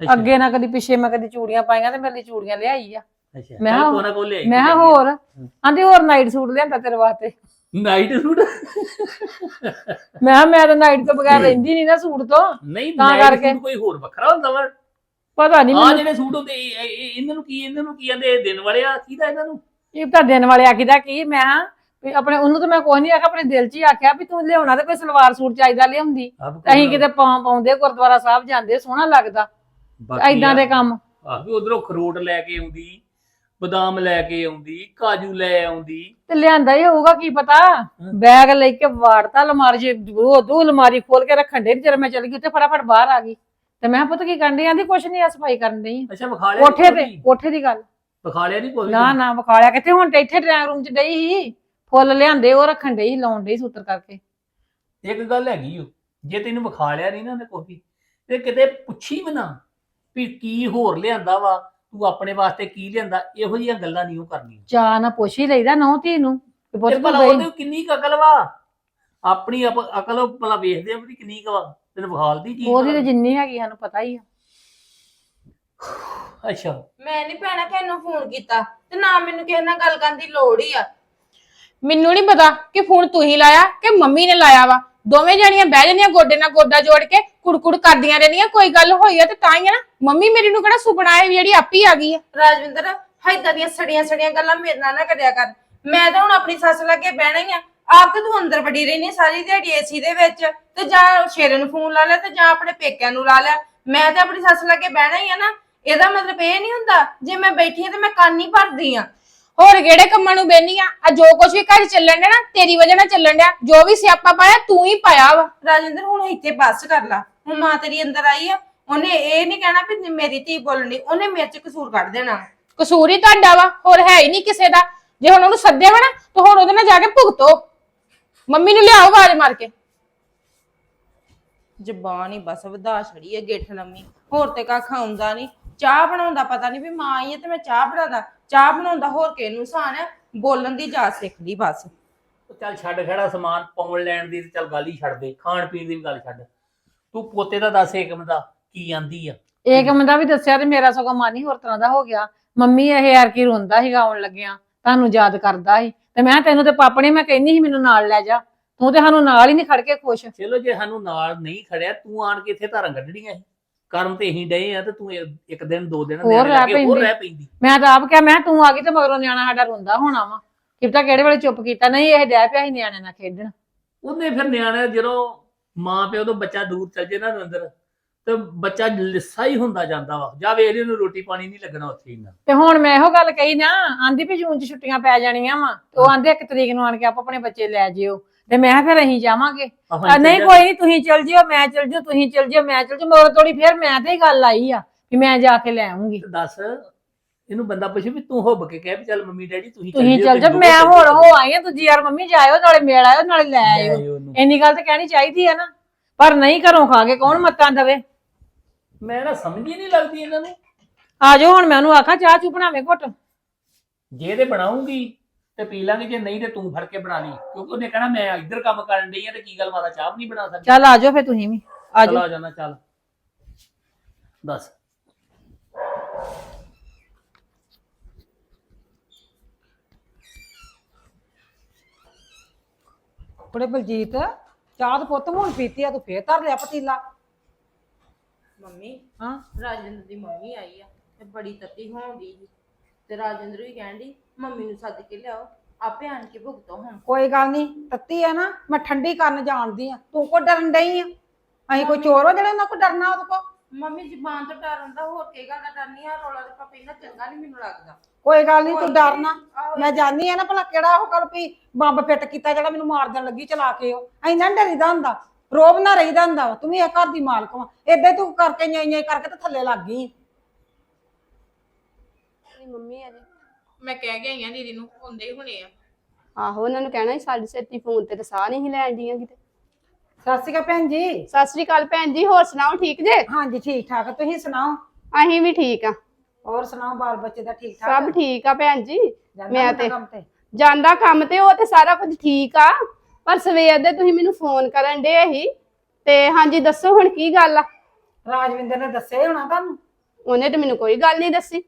ਅੱਛਾ, ਅੱਗੇ ਨਾ ਕਦੀ ਪਿੱਛੇ ਮੈਂ ਕਦੀ ਚੂੜੀਆਂ ਪਾਈਆਂ ਤੇ ਮੇਰੇ ਲਈ ਚੂੜੀਆਂ ਲਿਆਈ ਆ। ਅੱਛਾ। ਮੈਂ ਕਿਹਾ- ਕੋਨਾ ਕੋ ਲਿਆਈ ਮੈਂ ਕਿਹਾ ਹੋਰ। ਆਂਦੀ ਹੋਰ ਨਾਈਟ ਸੂਟ ਲਿਆਂਦਾ ਤੇਰੇ ਵਾਸਤੇ। ਨਾਈਟ ਸੂਟ ਮੈਂ ਕਿਹਾ ਮੈਂ ਤਾਂ ਨਾਈਟ ਤੋਂ ਬਗੈਰ ਰਹਿੰਦੀ ਨਹੀਂ ਨਾ ਸੂਟ ਤੋਂ। ਨਹੀਂ ਤਾਂ night ਕਰਕੇ। suit ਕੋਈ ਹੋਰ ਵੱਖਰਾ ਹੁੰਦਾ ਵਾ। ਪਤਾ ਨਹੀਂ ਆ ਮੈਨੂੰ। ਜਿਹੜੇ ਸੂਟ ਹੁੰਦੇ ਇਹ- ਇਹ- ਇਹਨਾਂ ਨੂੰ ਕੀ ਇਹਨਾਂ ਨੂੰ ਕੀ ਕਹਿੰਦੇ? ਇਹ ਦਿਨ ਵਾਲੇ ਆ? ਕੀ ਦਾ ਇਹਨਾਂ ਨੂੰ? ਇਹ ਤਾਂ ਦਿਨ ਵਾਲੇ ਆਖੀਦਾ ਕੀ ਮੈਂ ਵੀ ਆਪਣੇ ਉਹਨੂੰ ਤਾਂ ਮੈਂ ਕੁਛ ਨਹੀਂ ਆਖਿਆ ਆਪਣੇ ਦਿਲ 'ਚ ਹੀ ਆਖਿਆ ਵੀ ਤੂੰ ਲਿਆਉਣਾ ਤੇ ਕੋਈ ਸਲਵਾਰ ਸੂਟ ਚਾਹੀਦਾ ਲਿਆਉਂਦੀ। ਅਸੀਂ ਕਿਤੇ ਪਾਉਂ ਪਾਉਂਦੇ ਗੁਰਦੁਆਰਾ ਸਾਹਿਬ ਜਾਂਦੇ ਸੋਹਣਾ ਲੱਗਦਾ। ਐਦਾਂ ਦੇ ਕੰਮ। ਆ ਵੀ ਉਧਰੋਂ ਖਰੋਟ ਲੈ ਕੇ ਆਉਂਦੀ ਬਦਾਮ ਲੈ ਕੇ ਆਉਂਦੀ ਕਾਜੂ ਲੈ ਆਉਂਦੀ। ਤੇ ਲਿਆਂਦਾ ਹੀ ਹੋਊਗਾ ਕੀ ਪਤਾ? ਬੈਗ ਲੈ ਕੇ ਵਾੜਤਾ ਅਲਮਾਰੀ 'ਚ ਉਹ ਦੋ ਅਲਮਾਰੀ ਖੋਲ ਕੇ ਰੱਖਣ ਦੇ ਜਦ ਮੈਂ ਚਲ ਗਈ ਉੱਥੇ ਫਟਾਫਟ ਬਾਹਰ ਆ ਗਈ। ਤੇ ਮੈਂ ਪੁੱਤ ਕੀ ਕਰਨ ਡਈ? ਆਂਦੀ ਕੁਛ ਨਹੀਂ ਆ ਸਫ਼ਾਈ ਕਰਨ ਡਈ। ਅੱਛਾ ਵਿਖਾ ਲਿਆ ਕੋਠੇ ਤੇ ਕੋਠੇ ਦੀ ਗੱਲ। ਵਿਖਾ ਲਿਆ ਨਹੀਂ ਕੋਈ ਨਾ ਨਾ ਵਿਖਾਲਿਆ ਕਿੱਥੇ ਹੁਣ ਤੇ ਇੱਥੇ ਡਰਾਇੰਗ ਰੂਮ 'ਚ ਡਈ ਸੀ? ਫੁੱਲ ਲਿਆਂਦੇ ਉਹ ਰੱਖਣ ਡਈ ਸੀ ਲਾਉਣ ਡਈ ਸੂਤਰ ਕਰਕੇ। ਇੱਕ ਗੱਲ ਹੈਗੀ ਓ ਜੇ ਤੈਨੂੰ ਵਿਖਾ ਲਿਆ ਨਹੀਂ ਨਾ ਉਹਨੇ ਕੋਈ ਤੇ ਕਿਤੇ ਪੁੱਛੀ ਵੀ ਨਾ ਵੀ ਕੀ ਹੋਰ ਲਿਆਂਦਾ ਵਾ ਤੂੰ ਆਪਣੇ ਵਾਸਤੇ ਕੀ ਲਿਆਂਦਾ ਇਹੋ ਜਿਹੀਆਂ ਗੱਲਾਂ ਨਹੀਂ ਉਹ ਕਰਨੀਆਂ। ਚਾਹ ਨਾ ਪੁੱਛ ਹੀ ਲਈਦਾ ਨੌ ਧੀ ਨੂੰ ਕਿ ਪੁੱਤ ਤੇ ਤੂੰ ਭਲਾ ਗਈ। ਉਹਦੇ ਕਿੰਨੀ ਕੁ ਅਕਲ ਵਾ? ਆਪਣੀ ਅਪ- ਅਕਲ ਉਹ ਭਲਾ ਵੇਖਦੇ ਆ ਵੀ ਕਿੰਨੀ ਕੁ ਵਾ ਤੈਨੂੰ ਵਿਖਾਲਦੀ ਚੀਜ਼ ਉਹਦੀ ਤੇ। ਜਿੰਨੀ ਹੈਗੀ ਸਾਨੂੰ ਪਤਾ ਹੀ ਆ। ਅੱਛਾ। ਮੈਂ ਨਹੀਂ ਭੈਣਾ ਕਿਸੇ ਨੂੰ ਫੋਨ ਕੀਤਾ ਤੇ ਨਾ ਮੈਨੂੰ ਕਿਸੇ ਨਾਲ ਗੱਲ ਕਰਨ ਦੀ ਲੋੜ ਹੀ ਆ। ਮੈਨੂੰ ਨਹੀਂ ਪਤਾ ਕਿ ਫੋਨ ਤੁਸੀਂ ਲਾਇਆ ਕਿ ਮੰਮੀ ਨੇ ਲਾਇਆ ਵਾ। ਦੋਵੇਂ ਜਣੀਆਂ ਬਹਿ ਜਾਂਦੀਆਂ ਗੋਡੇ ਨਾਲ ਗੋਡਾ ਜੋੜ ਕੇ ਕੁੜਕੁੜ ਕਰਦੀਆਂ ਰਹਿੰਦੀਆਂ ਕੋਈ ਗੱਲ ਹੋਈ ਆ ਤੇ ਤਾਂ ਹੀ ਆ ਨਾ। ਮੰਮੀ ਮੇਰੀ ਨੂੰ ਕਿਹੜਾ ਸੁਪਨਾ ਆਇਆ ਵੀ ਜਿਹੜੀ ਆਪੀ ਆ ਗਈ ਆ? ਰਾਜਵਿੰਦਰ ਹੈਦਾਂ ਦੀਆਂ ਸੜੀਆਂ ਸੜੀਆਂ ਗੱਲਾਂ ਮੇਰੇ ਨਾਲ ਨਾ ਕਰਿਆ ਕਰ। ਮੈਂ ਤਾਂ ਹੁਣ ਆਪਣੀ ਸੱਸ ਲੱਗੇ ਬਹਿਣਾ ਹੀ ਆ। ਆਪ ਤੇ ਤੂੰ ਅੰਦਰ ਵੜੀ ਰਹਿਨੀ ਸਾਰੀ ਦਿਹਾੜੀ ਏਸੀ ਦੇ ਵਿੱਚ। ਤੇ ਜਾਂ ਸ਼ੇਰੇ ਨੂੰ ਫੋਨ ਲਾ ਲੈ ਤੇ ਜਾਂ ਆਪਣੇ ਪੇਕਿਆਂ ਨੂੰ ਲਾ ਲੈ। ਮੈਂ ਤੇ ਆਪਣੀ ਸੱਸ ਲੱਗੇ ਬਹਿਣਾ ਹੀ ਆ ਨਾ। ਇਹਦਾ ਮਤਲਬ ਇਹ ਨਹੀਂ ਹੁੰਦਾ ਜੇ ਮੈਂ ਬੈਠੀ ਆ ਤੇ ਮੈਂ ਕੰਨ ਹੀ ਭਰਦੀ ਆ ਹੋਰ ਕਿਹੜੇ ਕੰਮਾਂ ਨੂੰ ਬੈਨੀ ਆ? ਆ ਜੋ ਕੁਝ ਵੀ ਘਰ ਚੱਲਣ ਡਿਆ ਨਾ ਤੇਰੀ ਵਜ੍ਹਾ ਨਾਲ ਚੱਲਣ ਡਿਆ। ਜੋ ਵੀ ਸਿਆਪਾ ਪਾਇਆ ਤੂੰ ਹੀ ਪਾਇਆ ਵਾ। ਰਾਜਿੰਦਰ ਹੁਣ ਇੱਥੇ ਬੱਸ ਕਰ ਲਾ। ਹੁਣ ਮਾਂ ਤੇਰੀ ਅੰਦਰ ਆਈ ਆ ਉਹਨੇ ਇਹ ਨਹੀਂ ਕਹਿਣਾ ਵੀ ਮੇਰੀ ਧੀ ਬੋਲਣੀ ਉਹਨੇ ਮੇਰੇ ਚ ਕਸੂਰ ਕੱਢ ਦੇਣਾ। ਕਸੂਰ ਹੀ ਤੁਹਾਡਾ ਵਾ ਹੋਰ ਹੈ ਹੀ ਨਹੀਂ ਕਿਸੇ ਦਾ। ਜੇ ਹੁਣ ਉਹਨੂੰ ਸੱਦਿਆ ਵਾ ਨਾ ਤਾਂ ਹੁਣ ਉਹਦੇ ਨਾਲ ਜਾ ਕੇ ਭੁਗਤੋ। ਮੰਮੀ ਨੂੰ ਲਿਆਓ ਆਵਾਜ਼ ਮਾਰ ਕੇ। ਜ਼ਬਾਨ ਹੀ ਬਸ ਵਧਾ ਛੜੀ ਹੈ ਗਿੱਠ ਲੰਮੀ। ਹੋਰ ਤੇ ਕੱਖ ਆਉਂਦਾ ਨਹੀਂ ਚਾਹ ਬਣਾਉਂਦਾ ਪਤਾ ਨਹੀਂ ਵੀ ਮਾਂ ਆਈ ਹੈ ਤੇ ਮੈਂ ਚਾਹ ਬਣਾਦਾ ਚਾਹ ਬਣਾਉਂਦਾ ਹੋਰ ਕਿਹਨੂੰ ਸਾਨ ਹੈ ਬੋਲਣ ਦੀ ਜਾਚ ਸਿੱਖ ਲਈ ਬਸ। ਉਹ ਚੱਲ ਛੱਡ ਖੜਾ ਸਮਾਨ ਪਾਉਣ ਲੈਣ ਦੀ ਤੇ ਚੱਲ ਗੱਲ ਹੀ ਛੱਡ ਦੇ। ਖਾਣ ਪੀਣ ਦੀ ਵੀ ਗੱਲ ਛੱਡ। ਤੂੰ ਪੋਤੇ ਦਾ ਦੱਸ ਏਕਮ ਦਾ ਕੀ ਆਂਦੀ ਆ? ਏਕਮ ਦਾ ਵੀ ਦੱਸਿਆ ਤੇ ਮੇਰਾ ਸਗੋਂ ਮਨ ਹੀ ਹੋਰ ਤਰ੍ਹਾਂ ਦਾ ਹੋ ਗਿਆ। ਮੰਮੀ ਇਹ ਯਾਰ ਕੀ ਰੋਂਦਾ ਸੀਗਾ ਆਉਣ ਲੱਗਿਆ। ਤੁਹਾਨੂੰ ਯਾਦ ਕਰਦਾ ਸੀ। ਤੇ ਮੈਂ ਕਿਹਾ ਤੈਨੂੰ ਤੇ ਪਾਪਣੇ ਮੈਂ ਕਹਿੰਦੀ ਸੀ ਮੈਨੂੰ ਨਾਲ ਲੈ ਜਾ। ਤੂੰ ਤੇ ਸਾਨੂੰ ਨਾਲ ਹੀ ਨਹੀਂ ਖੜ ਕੇ ਖੁਸ਼। ਚਲੋ ਜੇ ਸਾਨੂੰ ਨਾਲ ਨਹੀਂ ਖੜਿਆ ਤੂੰ ਆਣ ਕੇ ਇੱਥੇ ਧਾਰਾਂ ਕੱਢਣੀਆਂ ਸੀ। ਕਰਮ ਤੇ ਅਸੀਂ ਡਏ ਆ ਤੇ ਤੂੰ ਇਹ- ਇੱਕ ਦਿਨ ਦੋ ਦਿਨ ਹੋਰ ਰਹਿ ਲੱਗੇ, ਹੋਰ ਪੈਂਦੀ। ਰਹਿ ਪੈਂਦੀ। ਮੈਂ ਤਾਂ ਆਪ ਕਿਹਾ ਮੈਂ ਕਿਹਾ ਤੂੰ ਆ ਗਈ ਤੇ ਮਗਰੋਂ ਨਿਆਣਾ ਸਾਡਾ ਰੋਂਦਾ ਹੋਣਾ ਵਾ। ਕਿਪਤਾ ਕਿਹੜੇ ਵੇਲੇ ਚੁੱਪ ਕੀਤਾ? ਨਹੀਂ ਇਹ ਡੈ ਪਿਆ ਸੀ ਨਿਆਣੇ ਨਾਲ ਖੇਡਣ। ਉਹਨੇ ਫਿਰ ਨਿਆਣਾ ਜਦੋਂ ਮਾਂ ਪਿਓ ਤੋਂ ਬੱਚਾ ਦੂਰ ਚੱਲ ਜੇ ਨਾ ਅੰਦਰ ਤੇ ਬੱਚਾ ਲਿੱਸਾ ਹੀ ਹੁੰਦਾ ਜਾਂਦਾ ਵਾ। ਜਾਂ ਵੇਖ ਲਈ ਉਹਨੂੰ ਰੋਟੀ ਪਾਣੀ ਨਹੀਂ ਲੱਗਣਾ ਉੱਥੇ ਇੰਨਾ। ਤੇ ਹੁਣ ਮੈਂ ਇਹੋ ਗੱਲ ਕਹੀ ਨਾ ਆਂਦੀ ਵੀ ਜੂਨ ਚ ਛੁੱਟੀਆਂ ਪੈ ਜਾਣੀਆਂ ਵਾ ਉਹ ਆਂਦੇ ਇੱਕ ਤਰੀਕ ਨੂੰ ਆਣ ਕੇ ਆਪ ਆਪਣੇ ਬੱਚੇ ਲੈ ਜਿਓ। ਤੇ ਮੈਂ ਕਿਹਾ ਫਿਰ ਅਸੀਂ ਜਾਵਾਂਗੇ। ਆਹ ਆ, ਨਹੀਂ ਕੋਈ ਨਹੀਂ ਤੁਸੀਂ ਚਲ ਜਿਓ ਮੈਂ ਚਲ ਜਿਓ ਤੁਸੀਂ ਚਲ ਜਿਓ ਮੈਂ ਚਲ ਜਿਓ। ਮਗਰ ਤੋੜੀ ਫਿਰ ਮੈਂ ਤੇ ਹੀ ਗੱਲ ਆਈ ਆ ਕਿ ਮੈਂ ਜਾ ਕੇ ਲੈ ਆਉਂਗੀ ਦੱਸ ਇਹਨੂੰ ਬੰਦਾ ਪੁੱਛੇ ਵੀ ਤੂੰ ਹੁੱਬ ਕੇ ਕਹਿ ਵੀ ਚੱਲ ਮੰਮੀ ਡੈਡੀ ਤੁਸੀਂ ਤੁਸੀਂ ਜਿਓ, ਚਲ ਜਿਓ ਮੈਂ ਹੁਣ ਹੋ ਆਈ ਆ ਦੂਜੀ ਯਾਰ ਮੰਮੀ ਜਾਇਓ ਨਾਲੇ ਮੇਲ ਆਇਓ ਨਾਲੇ ਲੈ ਆਇਓ। ਇੰਨੀ ਗੱਲ ਤੇ ਕਹਿਣੀ ਚਾਹੀਦੀ ਆ ਨਾ। ਪਰ ਨਹੀਂ ਘਰੋਂ ਖਾ ਕੇ ਕੌਣ ਮੱਤਾਂ ਦਵੇ? ਮੈਂ ਨਾ ਸਮਝ ਹੀ ਨਹੀਂ ਲੱਗਦੀ ਇਹਨਾਂ ਨੂੰ। ਆ ਜਾਓ ਹੁਣ ਮੈਂ ਉਹਨੂੰ ਆਖਾਂ ਚਾਹ ਚੂ ਬਣਾਵੇਂ ਘੁੱਟ। ਜੇ ਤੇ ਬਣਾਉਂਗੀ। ਤੇ ਪੀ ਲਾਂਗੇ ਜੇ ਨਹੀਂ ਤੇ ਤੂੰ ਫੜ ਕੇ ਬਣਾ ਲਈ। ਕਿਉਂਕਿ ਉਹਨੇ ਕਹਿਣਾ ਮੈਂ ਇੱਧਰ ਕੰਮ ਕਰਨ ਡਈ ਆ ਤੇ ਕੀ ਗੱਲ ਮਾਤਾ ਚਾਹ ਵੀ ਨਹੀਂ ਬਣਾ ਸਕਦੀ। ਚੱਲ ਆ ਜਾਓ ਫਿਰ ਤੁਸੀਂ ਵੀ। ਆ ਚਲ ਜਾਓ। ਆ ਜਾਣਾ ਚੱਲ। ਦੱਸ। ਕੁੜੇ ਬਲਜੀਤ ਚਾਹ ਤੇ ਪੁੱਤ ਹੁਣ ਪੀਤੀ ਆ ਤੂੰ ਫੇਰ ਧਰ ਲਿਆ ਪਤੀਲਾ। ਮੰਮੀ ਹਾਂ। ਰਾਜਿੰਦਰ ਦੀ ਮੰਮੀ ਆਈ ਆ ਤੇ ਬੜੀ ਤੱਤੀ ਹੋਉਂਦੀ ਸੀ। ਤੇ ਰਾਜਿੰਦਰ ਵੀ ਕਹਿੰਦੀ ਮੰਮੀ ਨੂੰ ਸੱਦ ਕੇ ਲਿਆਓ ਆਪੇ ਆਣ ਕੇ ਭੁਗਤੋ ਹੁਣ। ਕੋਈ ਗੱਲ ਨਹੀਂ ਤੱਤੀ ਆ ਨਾ ਮੈਂ ਠੰਡੀ ਕਰਨ ਜਾਣਦੀ ਆ ਤੂੰ ਕੋ ਡਰਨ ਡਈ ਆ? ਅਸੀਂ ਕੋਈ ਚੋਰ ਹੋ ਜਿਹੜੇ ਉਹਨਾਂ ਕੋ ਡਰਨਾ ਉਹਦੇ ਕੋ? ਮੰਮੀ ਜ਼ਬਾਨ ਤੋਂ ਡਰ ਹੁੰਦਾ ਹੋਰ ਕੀ ਗੱਲ ਦਾ ਡਰ ਨਹੀਂ ਆ ਰੌਲਾ ਰੱਪਾ ਪੈਂਦਾ ਚੰਗਾ ਨਹੀਂ ਮੈਨੂੰ ਲੱਗਦਾ। ਕੋਈ ਗੱਲ ਨਹੀਂ ਤੂੰ ਡਰਨਾ ਮੈਂ ਜਾਣੀ ਆ ਨਾ ਭਲਾ ਕਿਹੜਾ ਉਹ ਕਰ ਵੀ ਬੰਬ ਫਿੱਟ ਕੀਤਾ ਜਿਹੜਾ ਮੈਨੂੰ ਮਾਰ ਦੇਣ ਲੱਗੀ ਚਲਾ ਕੇ ਉਹ। ਐਨਾ ਨੀ ਡਰੀਦਾ ਹੁੰਦਾ ਰੋਬ ਨਾ ਰਹੀਦਾ ਹੁੰਦਾ ਵਾ। ਤੂੰ ਵੀ ਇਹ ਘਰ ਦੀ ਮਾਲਕ ਵਾ। ਏਦਾਂ ਹੀ ਤੂੰ ਕਰਕੇ nyai nyai ਕਰਕੇ ਤੇ ਥੱਲੇ ਲੱਗ ਗਈ। ਮੰਮੀ ਅਜੇ ਮੈਂ ਕਹਿ ਕੇ ਆਈ ਆ ਦੀਦੀ ਨੂੰ ਹੁੰਦੇ ਹੀ ਹੁਣੇ ਆ। ਆਹੋ ਉਹਨਾਂ ਨੂੰ ਕਹਿਣਾ ਸੀ ਸਾਡੀ ਸੇਤੀ ਫੋਨ ਤੇ ਤਾਂ ਸਾਹ ਨਹੀਂ ਲੈਣ ਦੀਆਂ ਕਿਤੇ। ਸਤਿ ਸ਼੍ਰੀ ਅਕਾਲ ਭੈਣ ਜੀ। ਸਤਿ ਸ੍ਰੀ ਅਕਾਲ ਭੈਣ ਜੀ ਹੋਰ ਸੁਣਾਓ ਠੀਕ ਜੇ? ਹਾਂਜੀ ਠੀਕ ਠਾਕ ਤੁਸੀਂ ਸੁਣਾਓ? ਅਸੀਂ ਵੀ ਠੀਕ ਆ। ਹੋਰ ਸੁਣਾਓ ਬਾਲ ਬੱਚੇ ਦਾ ਠੀਕ ਠਾਕ? ਸਭ ਠੀਕ ਆ ਭੈਣ ਜੀ। ਜਾਂਦਾ ਮੈਂ ਹੁੰਦਾ ਤੇ ਕੰਮ ਤੇ? ਜਾਂਦਾ ਕੰਮ ਤੇ ਉਹ ਤੇ ਸਾਰਾ ਕੁਝ ਠੀਕ ਆ। ਪਰ ਸਵੇਰ ਦੇ ਤੁਸੀਂ ਮੈਨੂੰ ਫੋਨ ਕਰਨ ਦੇ ਹੀ ਤੇ ਹਾਂਜੀ ਦੱਸੋ ਹੁਣ ਕੀ ਗੱਲ ਆ? ਰਾਜਵਿੰਦਰ ਨੇ ਦੱਸਿਆ ਹੀ ਹੋਣਾ ਤੁਹਾਨੂੰ? ਉਹਨੇ ਤੇ ਮੈਨੂੰ ਕੋਈ ਗੱਲ ਨਹੀਂ ਦੱਸੀ।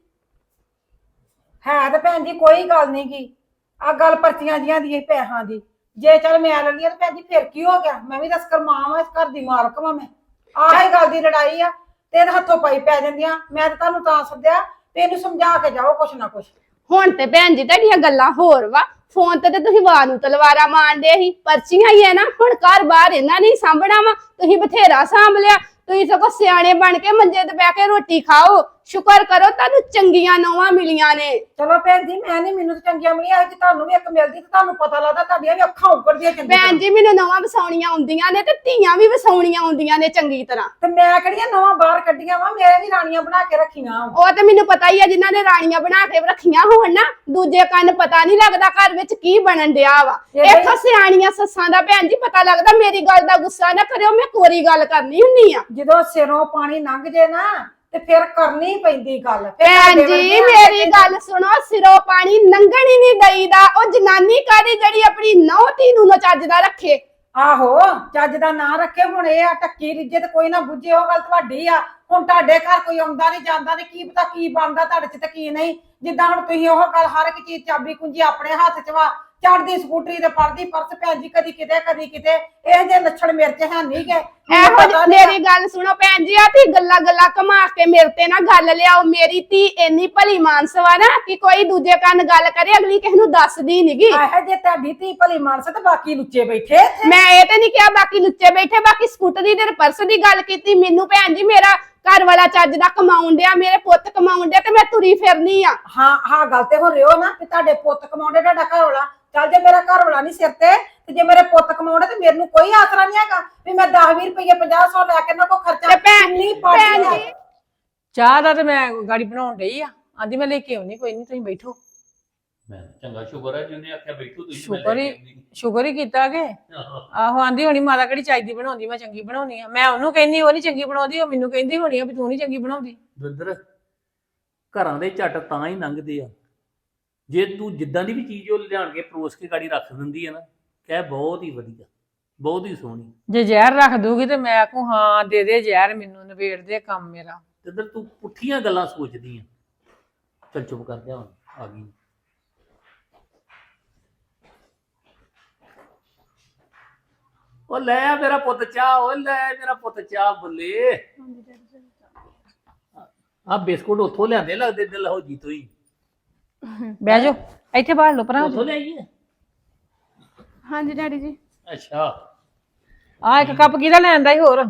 ਹੈ ਤਾਂ ਭੈਣ ਜੀ ਕੋਈ ਗੱਲ ਨਹੀਂ ਕੀ ਆ ਗੱਲ ਪਰਚੀਆਂ ਦੀਆਂ ਦੀ ਪੈਸਿਆਂ ਦੀ। ਜੇ ਚੱਲ ਮੈਂ ਲੈ ਲਈਏ ਤਾਂ ਭੈਣ ਜੀ ਫਿਰ ਕੀ ਹੋ ਗਿਆ? ਮੈਂ ਵੀ ਦੱਸ ਕਰ ਮਾਂ ਵਾਂ, ਇਸ ਘਰ ਦੀ ਮਾਲਕ ਵਾਂ ਮੈਂ। ਆਹ ਗੱਲ ਦੀ ਲੜਾਈ ਆ, ਤੇ ਇਹਦੇ ਹੱਥੋਂ ਪਾਈ ਪੈ ਜਾਂਦੀਆਂ। ਮੈਂ ਤਾਂ ਤੁਹਾਨੂੰ ਤਾਂ ਸੱਦਿਆ, ਤੇ ਇਹਨੂੰ ਸਮਝਾ ਕੇ ਜਾਓ ਕੁਛ ਨਾ ਕੁਛ। ਹੁਣ ਤੇ ਭੈਣ ਜੀ ਤੁਹਾਡੀਆਂ ਗੱਲਾਂ ਹੋਰ ਵਾ। ਫੋਨ ਤੇ ਤੇ ਤੁਸੀਂ ਵਾਰ ਨੂੰ ਤਲਵਾਰਾਂ ਮਾਰਦੇ ਸੀ। ਪਰਚੀਆਂ ਹੀ ਐ ਨਾ, ਹੁਣ ਘਰ ਬਾਹਰ ਇਹਨਾਂ ਨਹੀਂ ਸਾਂਭਣਾ ਵਾ। ਤੁਸੀਂ ਬਥੇਰਾ ਸਾਂਭ ਲਿਆ। ਤੁਸੀਂ ਸਗੋਂ ਸਿਆਣੇ ਬਣ ਕੇ ਮੰਜੇ ਤੇ ਬਹਿ ਕੇ ਰੋਟੀ ਖਾਓ। ਸ਼ੁਕਰ ਕਰੋ ਤੁਹਾਨੂੰ ਚੰਗੀਆਂ ਨੌਵਾਂ ਮਿਲੀਆਂ ਨੇ। ਚਲੋ ਭੈਣ ਜੀ ਮੈਂ ਨਹੀਂ ਮੈਨੂੰ ਤਾਂ ਚੰਗੀਆਂ ਮਿਲੀਆਂ ਕਿ ਤੁਹਾਨੂੰ ਵੀ ਇੱਕ ਮਿਲਦੀ ਤੇ ਤੁਹਾਨੂੰ ਪਤਾ ਲੱਗਦਾ ਤੁਹਾਡੀਆਂ ਵੀ ਅੱਖਾਂ ਉੱਪਰਦੀਆਂ ਚੰਗੀ ਭੈਣ। ਜੀ ਮੈਨੂੰ ਨੌਵਾਂ ਵਸਾਉਣੀਆਂ ਆਉਂਦੀਆਂ ਨੇ ਤੇ ਧੀਆਂ ਵੀ ਵਸਾਉਣੀਆਂ ਆਉਂਦੀਆਂ ਨੇ ਚੰਗੀ ਤਰ੍ਹਾਂ। ਤੇ ਮੈਂ ਕਿਹੜੀਆਂ ਨਵਾਂ ਬਾਹਰ ਕੱਢੀਆਂ ਵਾ? ਮੇਰੇ ਵੀ ਰਾਣੀਆਂ ਬਣਾ ਕੇ ਰੱਖੀਆਂ। ਉਹ ਤੇ ਮੈਨੂੰ ਪਤਾ ਹੀ ਆ ਜਿਨ੍ਹਾਂ ਨੇ ਰਾਣੀਆਂ ਬਣਾ ਕੇ ਰੱਖੀਆਂ ਹੋਣ ਨਾ ਦੂਜੇ ਕੰਨ ਪਤਾ ਨਹੀਂ ਲੱਗਦਾ ਘਰ ਵਿੱਚ ਕੀ ਬਣਨ ਡਿਆ ਵਾ। ਇਹ ਇੱਕ ਸਿਆਣੀਆਂ ਸੱਸਾਂ ਦਾ ਭੈਣ ਜੀ ਪਤਾ ਲੱਗਦਾ ਮੇਰੀ ਗੱਲ ਦਾ ਗੁੱਸਾ ਨਾ ਕਰਿਓ ਮੈਂ ਕੋਰੀ ਗੱਲ ਕਰਨੀ ਹੁੰਨੀ ਆ। ਜਦੋਂ ਸਿਰੋਂ ਪਾਣੀ ਲੰਘ ਜੇ ਨਾ ਤੇ ਫਿਰ ਕਰਨੀ ਪੈਂਦੀ ਗੱਲ। ਫਿਰ ਭੈਣ ਸਾਡੇ ਜੀ ਵਰਗੀਆਂ ਮੇਰੀ ਗੱਲ ਸੁਣੋ ਸਿਰੋਂ ਪਾਣੀ ਲੰਘਣ ਹੀ ਨਹੀਂ ਦਈਦਾ। ਉਹ ਜਨਾਨੀ ਕਾਦੀ ਜਿਹੜੀ ਆਪਣੀ ਨੌ ਧੀ ਨੂੰ ਨਾ ਚੱਜਦਾ ਰੱਖੇ? ਆਹੋ ਚੱਜ ਦਾ ਨਾਂ ਰੱਖੇ ਹੁਣ ਇਹ ਆ ਟੱਕੀ ਰਿੱਜੇ ਤੇ ਕੋਈ ਨਾ ਬੁੱਝੇ ਉਹ ਗੱਲ ਤੁਹਾਡੀ ਆ। ਹੁਣ ਤੁਹਾਡੇ ਘਰ ਕੋਈ ਆਉਂਦਾ ਨਹੀਂ ਜਾਂਦਾ ਨਹੀਂ ਕੀ ਪਤਾ ਕੀ ਬਣਦਾ ਤੁਹਾਡੇ ਚ ਤੇ ਕੀ ਨਹੀਂ। ਜਿੱਦਾਂ ਹੁਣ ਤੁਸੀਂ ਉਹ ਗੱਲ ਹਰ ਇੱਕ ਚੀਜ਼ ਚਾਬੀ ਕੁੰਜੀ ਆਪਣੇ ਹੱਥ ਚ ਵਾ ਚੜਦੀ ਸਕੂਟਰੀ ਤੇ ਪੜਦੀ ਪਰਸ ਭੈਣ ਜੀ ਕਦੀ ਕਿਤੇ ਕਦੀ ਕਿਤੇ। ਇਹ ਜੇ ਲੱਛਣ ਮੇਰੇ ਚ ਹੈ ਨਹੀਂ ਗੇ। ਮੈਨੂੰ ਇਹੋ ਜਿਹੀ। ਮੇਰੀ ਗੱਲ ਸੁਣੋ ਭੈਣ ਜੀ ਆ ਤੀ ਗੱਲਾਂ ਗੱਲਾਂ ਘਮਾ ਕੇ ਮੇਰੇ ਤੇ ਨਾ ਗੱਲ ਲਿਆਓ ਮੇਰੀ ਧੀ ਇੰਨੀ ਭਲੀ ਮਾਨਸ ਵਾ ਨਾ ਕਿ ਕੋਈ ਦੂਜੇ ਕੰਨ ਗੱਲ ਕਰੇ ਅਗਲੀ ਕਿਸੇ ਨੂੰ ਦੱਸਦੀ ਨਹੀਂਗੀ ਆਹ ਜੇ ਤੁਹਾਡੀ ਧੀ ਭਲੀ ਮਾਨਸ ਤੇ ਬਾਕੀ ਲੁੱਚੇ ਬੈਠੇ ਇੱਥੇ। ਮੈਂ ਇਹ ਤੇ ਨਹੀਂ ਕਿਹਾ ਬਾਕੀ ਲੁੱਚੇ ਬੈਠੇ ਬਾਕੀ ਸਕੂਟਰੀ ਤੇ ਪਰਸ ਦੀ ਗੱਲ ਕੀਤੀ ਮੈਨੂੰ ਭੈਣ ਜੀ ਮੇਰਾ ਘਰ ਵਾਲਾ ਚੱਜ ਦਾ ਕਮਾਉਣ ਡਿਆ ਮੇਰੇ ਪੁੱਤ ਕਮਾਉਣ ਡਿਆ ਤੇ ਮੈਂ ਤੁਰੀ ਫਿਰਨੀ ਆ ਹਾਂ ਹਾਂ ਗੱਲ ਤੇ ਹੋ ਰਿਓ ਨਾ ਕਿ ਤੁਹਾਡੇ ਪੁੱਤ ਕਮਾਉਂਦੇ ਤੁਹਾਡਾ ਘਰ ਵਾਲਾ ਚੱਲ ਜੇ ਮੇਰਾ ਘਰ ਵਾਲਾ ਨਹੀਂ ਸਿਰ ਤੇ ਤੇ ਜੇ ਮੇਰੇ ਪੁੱਤ ਕਮਾਉਂਦੇ ਤੇ ਮੈਨੂੰ ਕੋਈ ਆਸਰਾ ਨਹੀਂ ਹੈਗਾ ਵੀ ਮੈਂ 10 20 ਰੁਪਏ 50 100 ਲੈ ਕੇ ਨਾ ਕੋ ਖਰਚਾ ਤੇ ਭੈਣ ਜੀ ਚਾਹ ਦਾ ਤੇ ਮੈਂ ਗਾੜੀ ਬਣਾਉਣ ਡਈ ਆ। ਆਂਦੀ ਮੈਂ ਲੈ ਕੇ ਆਉਣੀ ਕੋਈ ਨਹੀਂ ਤੁਸੀਂ ਬੈਠੋ। ਮੈਂ ਚੰਗਾ ਸ਼ੁਕਰ ਹੈ ਜਿਹਨੇ ਆਖਿਆ ਬੈਠੋ ਤੁਸੀਂ ਮੈਂ ਲੈ ਸ਼ੁਕਰ ਕੇ ਹੀ ਆਉਂਦੀ। ਸ਼ੁਕਰ ਹੀ ਕੀਤਾ ਕਿ? ਆਹੋ। ਆਹੋ ਆਂਦੀ ਹੋਣੀ ਮਾਤਾ ਕਿਹੜੀ ਚਾਹੀਦੀ ਬਣਾਉਂਦੀ ਮੈਂ ਚੰਗੀ ਬਣਾਉਣੀ ਆ। ਮੈਂ ਉਹਨੂੰ ਕਹਿੰਦੀ ਉਹ ਨਹੀਂ ਚੰਗੀ ਬਣਾਉਂਦੀ ਉਹ ਮੈਨੂੰ ਕਹਿੰਦੀ ਹੋਣੀ ਆ ਵੀ ਤੂੰ ਨਹੀਂ ਚੰਗੀ ਬਣਾਉਂਦੀ। ਦਵਿੰਦਰ ਘਰਾਂ ਦੇ ਝੱਟ ਤਾਂ ਹੀ ਲੰਘਦੇ ਆ। ਜੇ ਤੂੰ ਜਿੱਦਾਂ ਦੀ ਵੀ ਚੀਜ਼ ਉਹ ਲਿਆਣ ਕੇ ਪਰੋਸ ਕੇ ਗਾੜੀ ਰੱਖ ਦਿੰਦੀ ਨਾ ਕਹਿ ਬਹੁਤ ਹੀ ਵਧੀਆ ਬਹੁਤ ਹੀ ਸੋਹਣੀ। ਜੇ ਜ਼ਹਿਰ ਰੱਖ ਦੂਗੀ ਤੇ ਮੈਂ ਆਖੂ ਹਾਂ ਦੇ ਦੇ ਜ਼ਹਿਰ ਮੈਨੂੰ ਨਵੇੜ ਦੇ ਕੰਮ ਮੇਰਾ। ਦਵਿੰਦਰ ਤੂੰ ਪੁੱਠੀਆਂ ਗੱਲਾਂ ਸੋਚਦੀ ਆ। ਚੱਲ ਚੁੱਪ ਕਰ ਜਾ ਹੁਣ ਆ ਗਈ। ਉਹ ਲੈ ਆ ਮੇਰਾ ਪੁੱਤ ਚਾਹ ਉਹ ਲੈ ਮੇਰਾ ਪੁੱਤ ਚਾਹ ਬੱਲੇ। ਆ ਬਿਸਕੁਟ ਉੱਥੋਂ ਲਿਆਂਦੇ ਲੱਗਦੇ ਦਿਲ ਹੋ ਜੀ ਤੋਂ ਹੀ। ਬਹਿ ਜਾਓ ਇੱਥੇ ਬਾਹਰ ਲੋ ਪਰਾਂ ਉੱਥੋਂ ਲਿਆਈਏ? ਹਾਂਜੀ ਡੈਡੀ ਜੀ। ਅੱਛਾ। ਆ ਇੱਕ ਕੱਪ ਕਿਹਦਾ ਲੈਣ ਦਾ ਹੀ ਹੋਰ?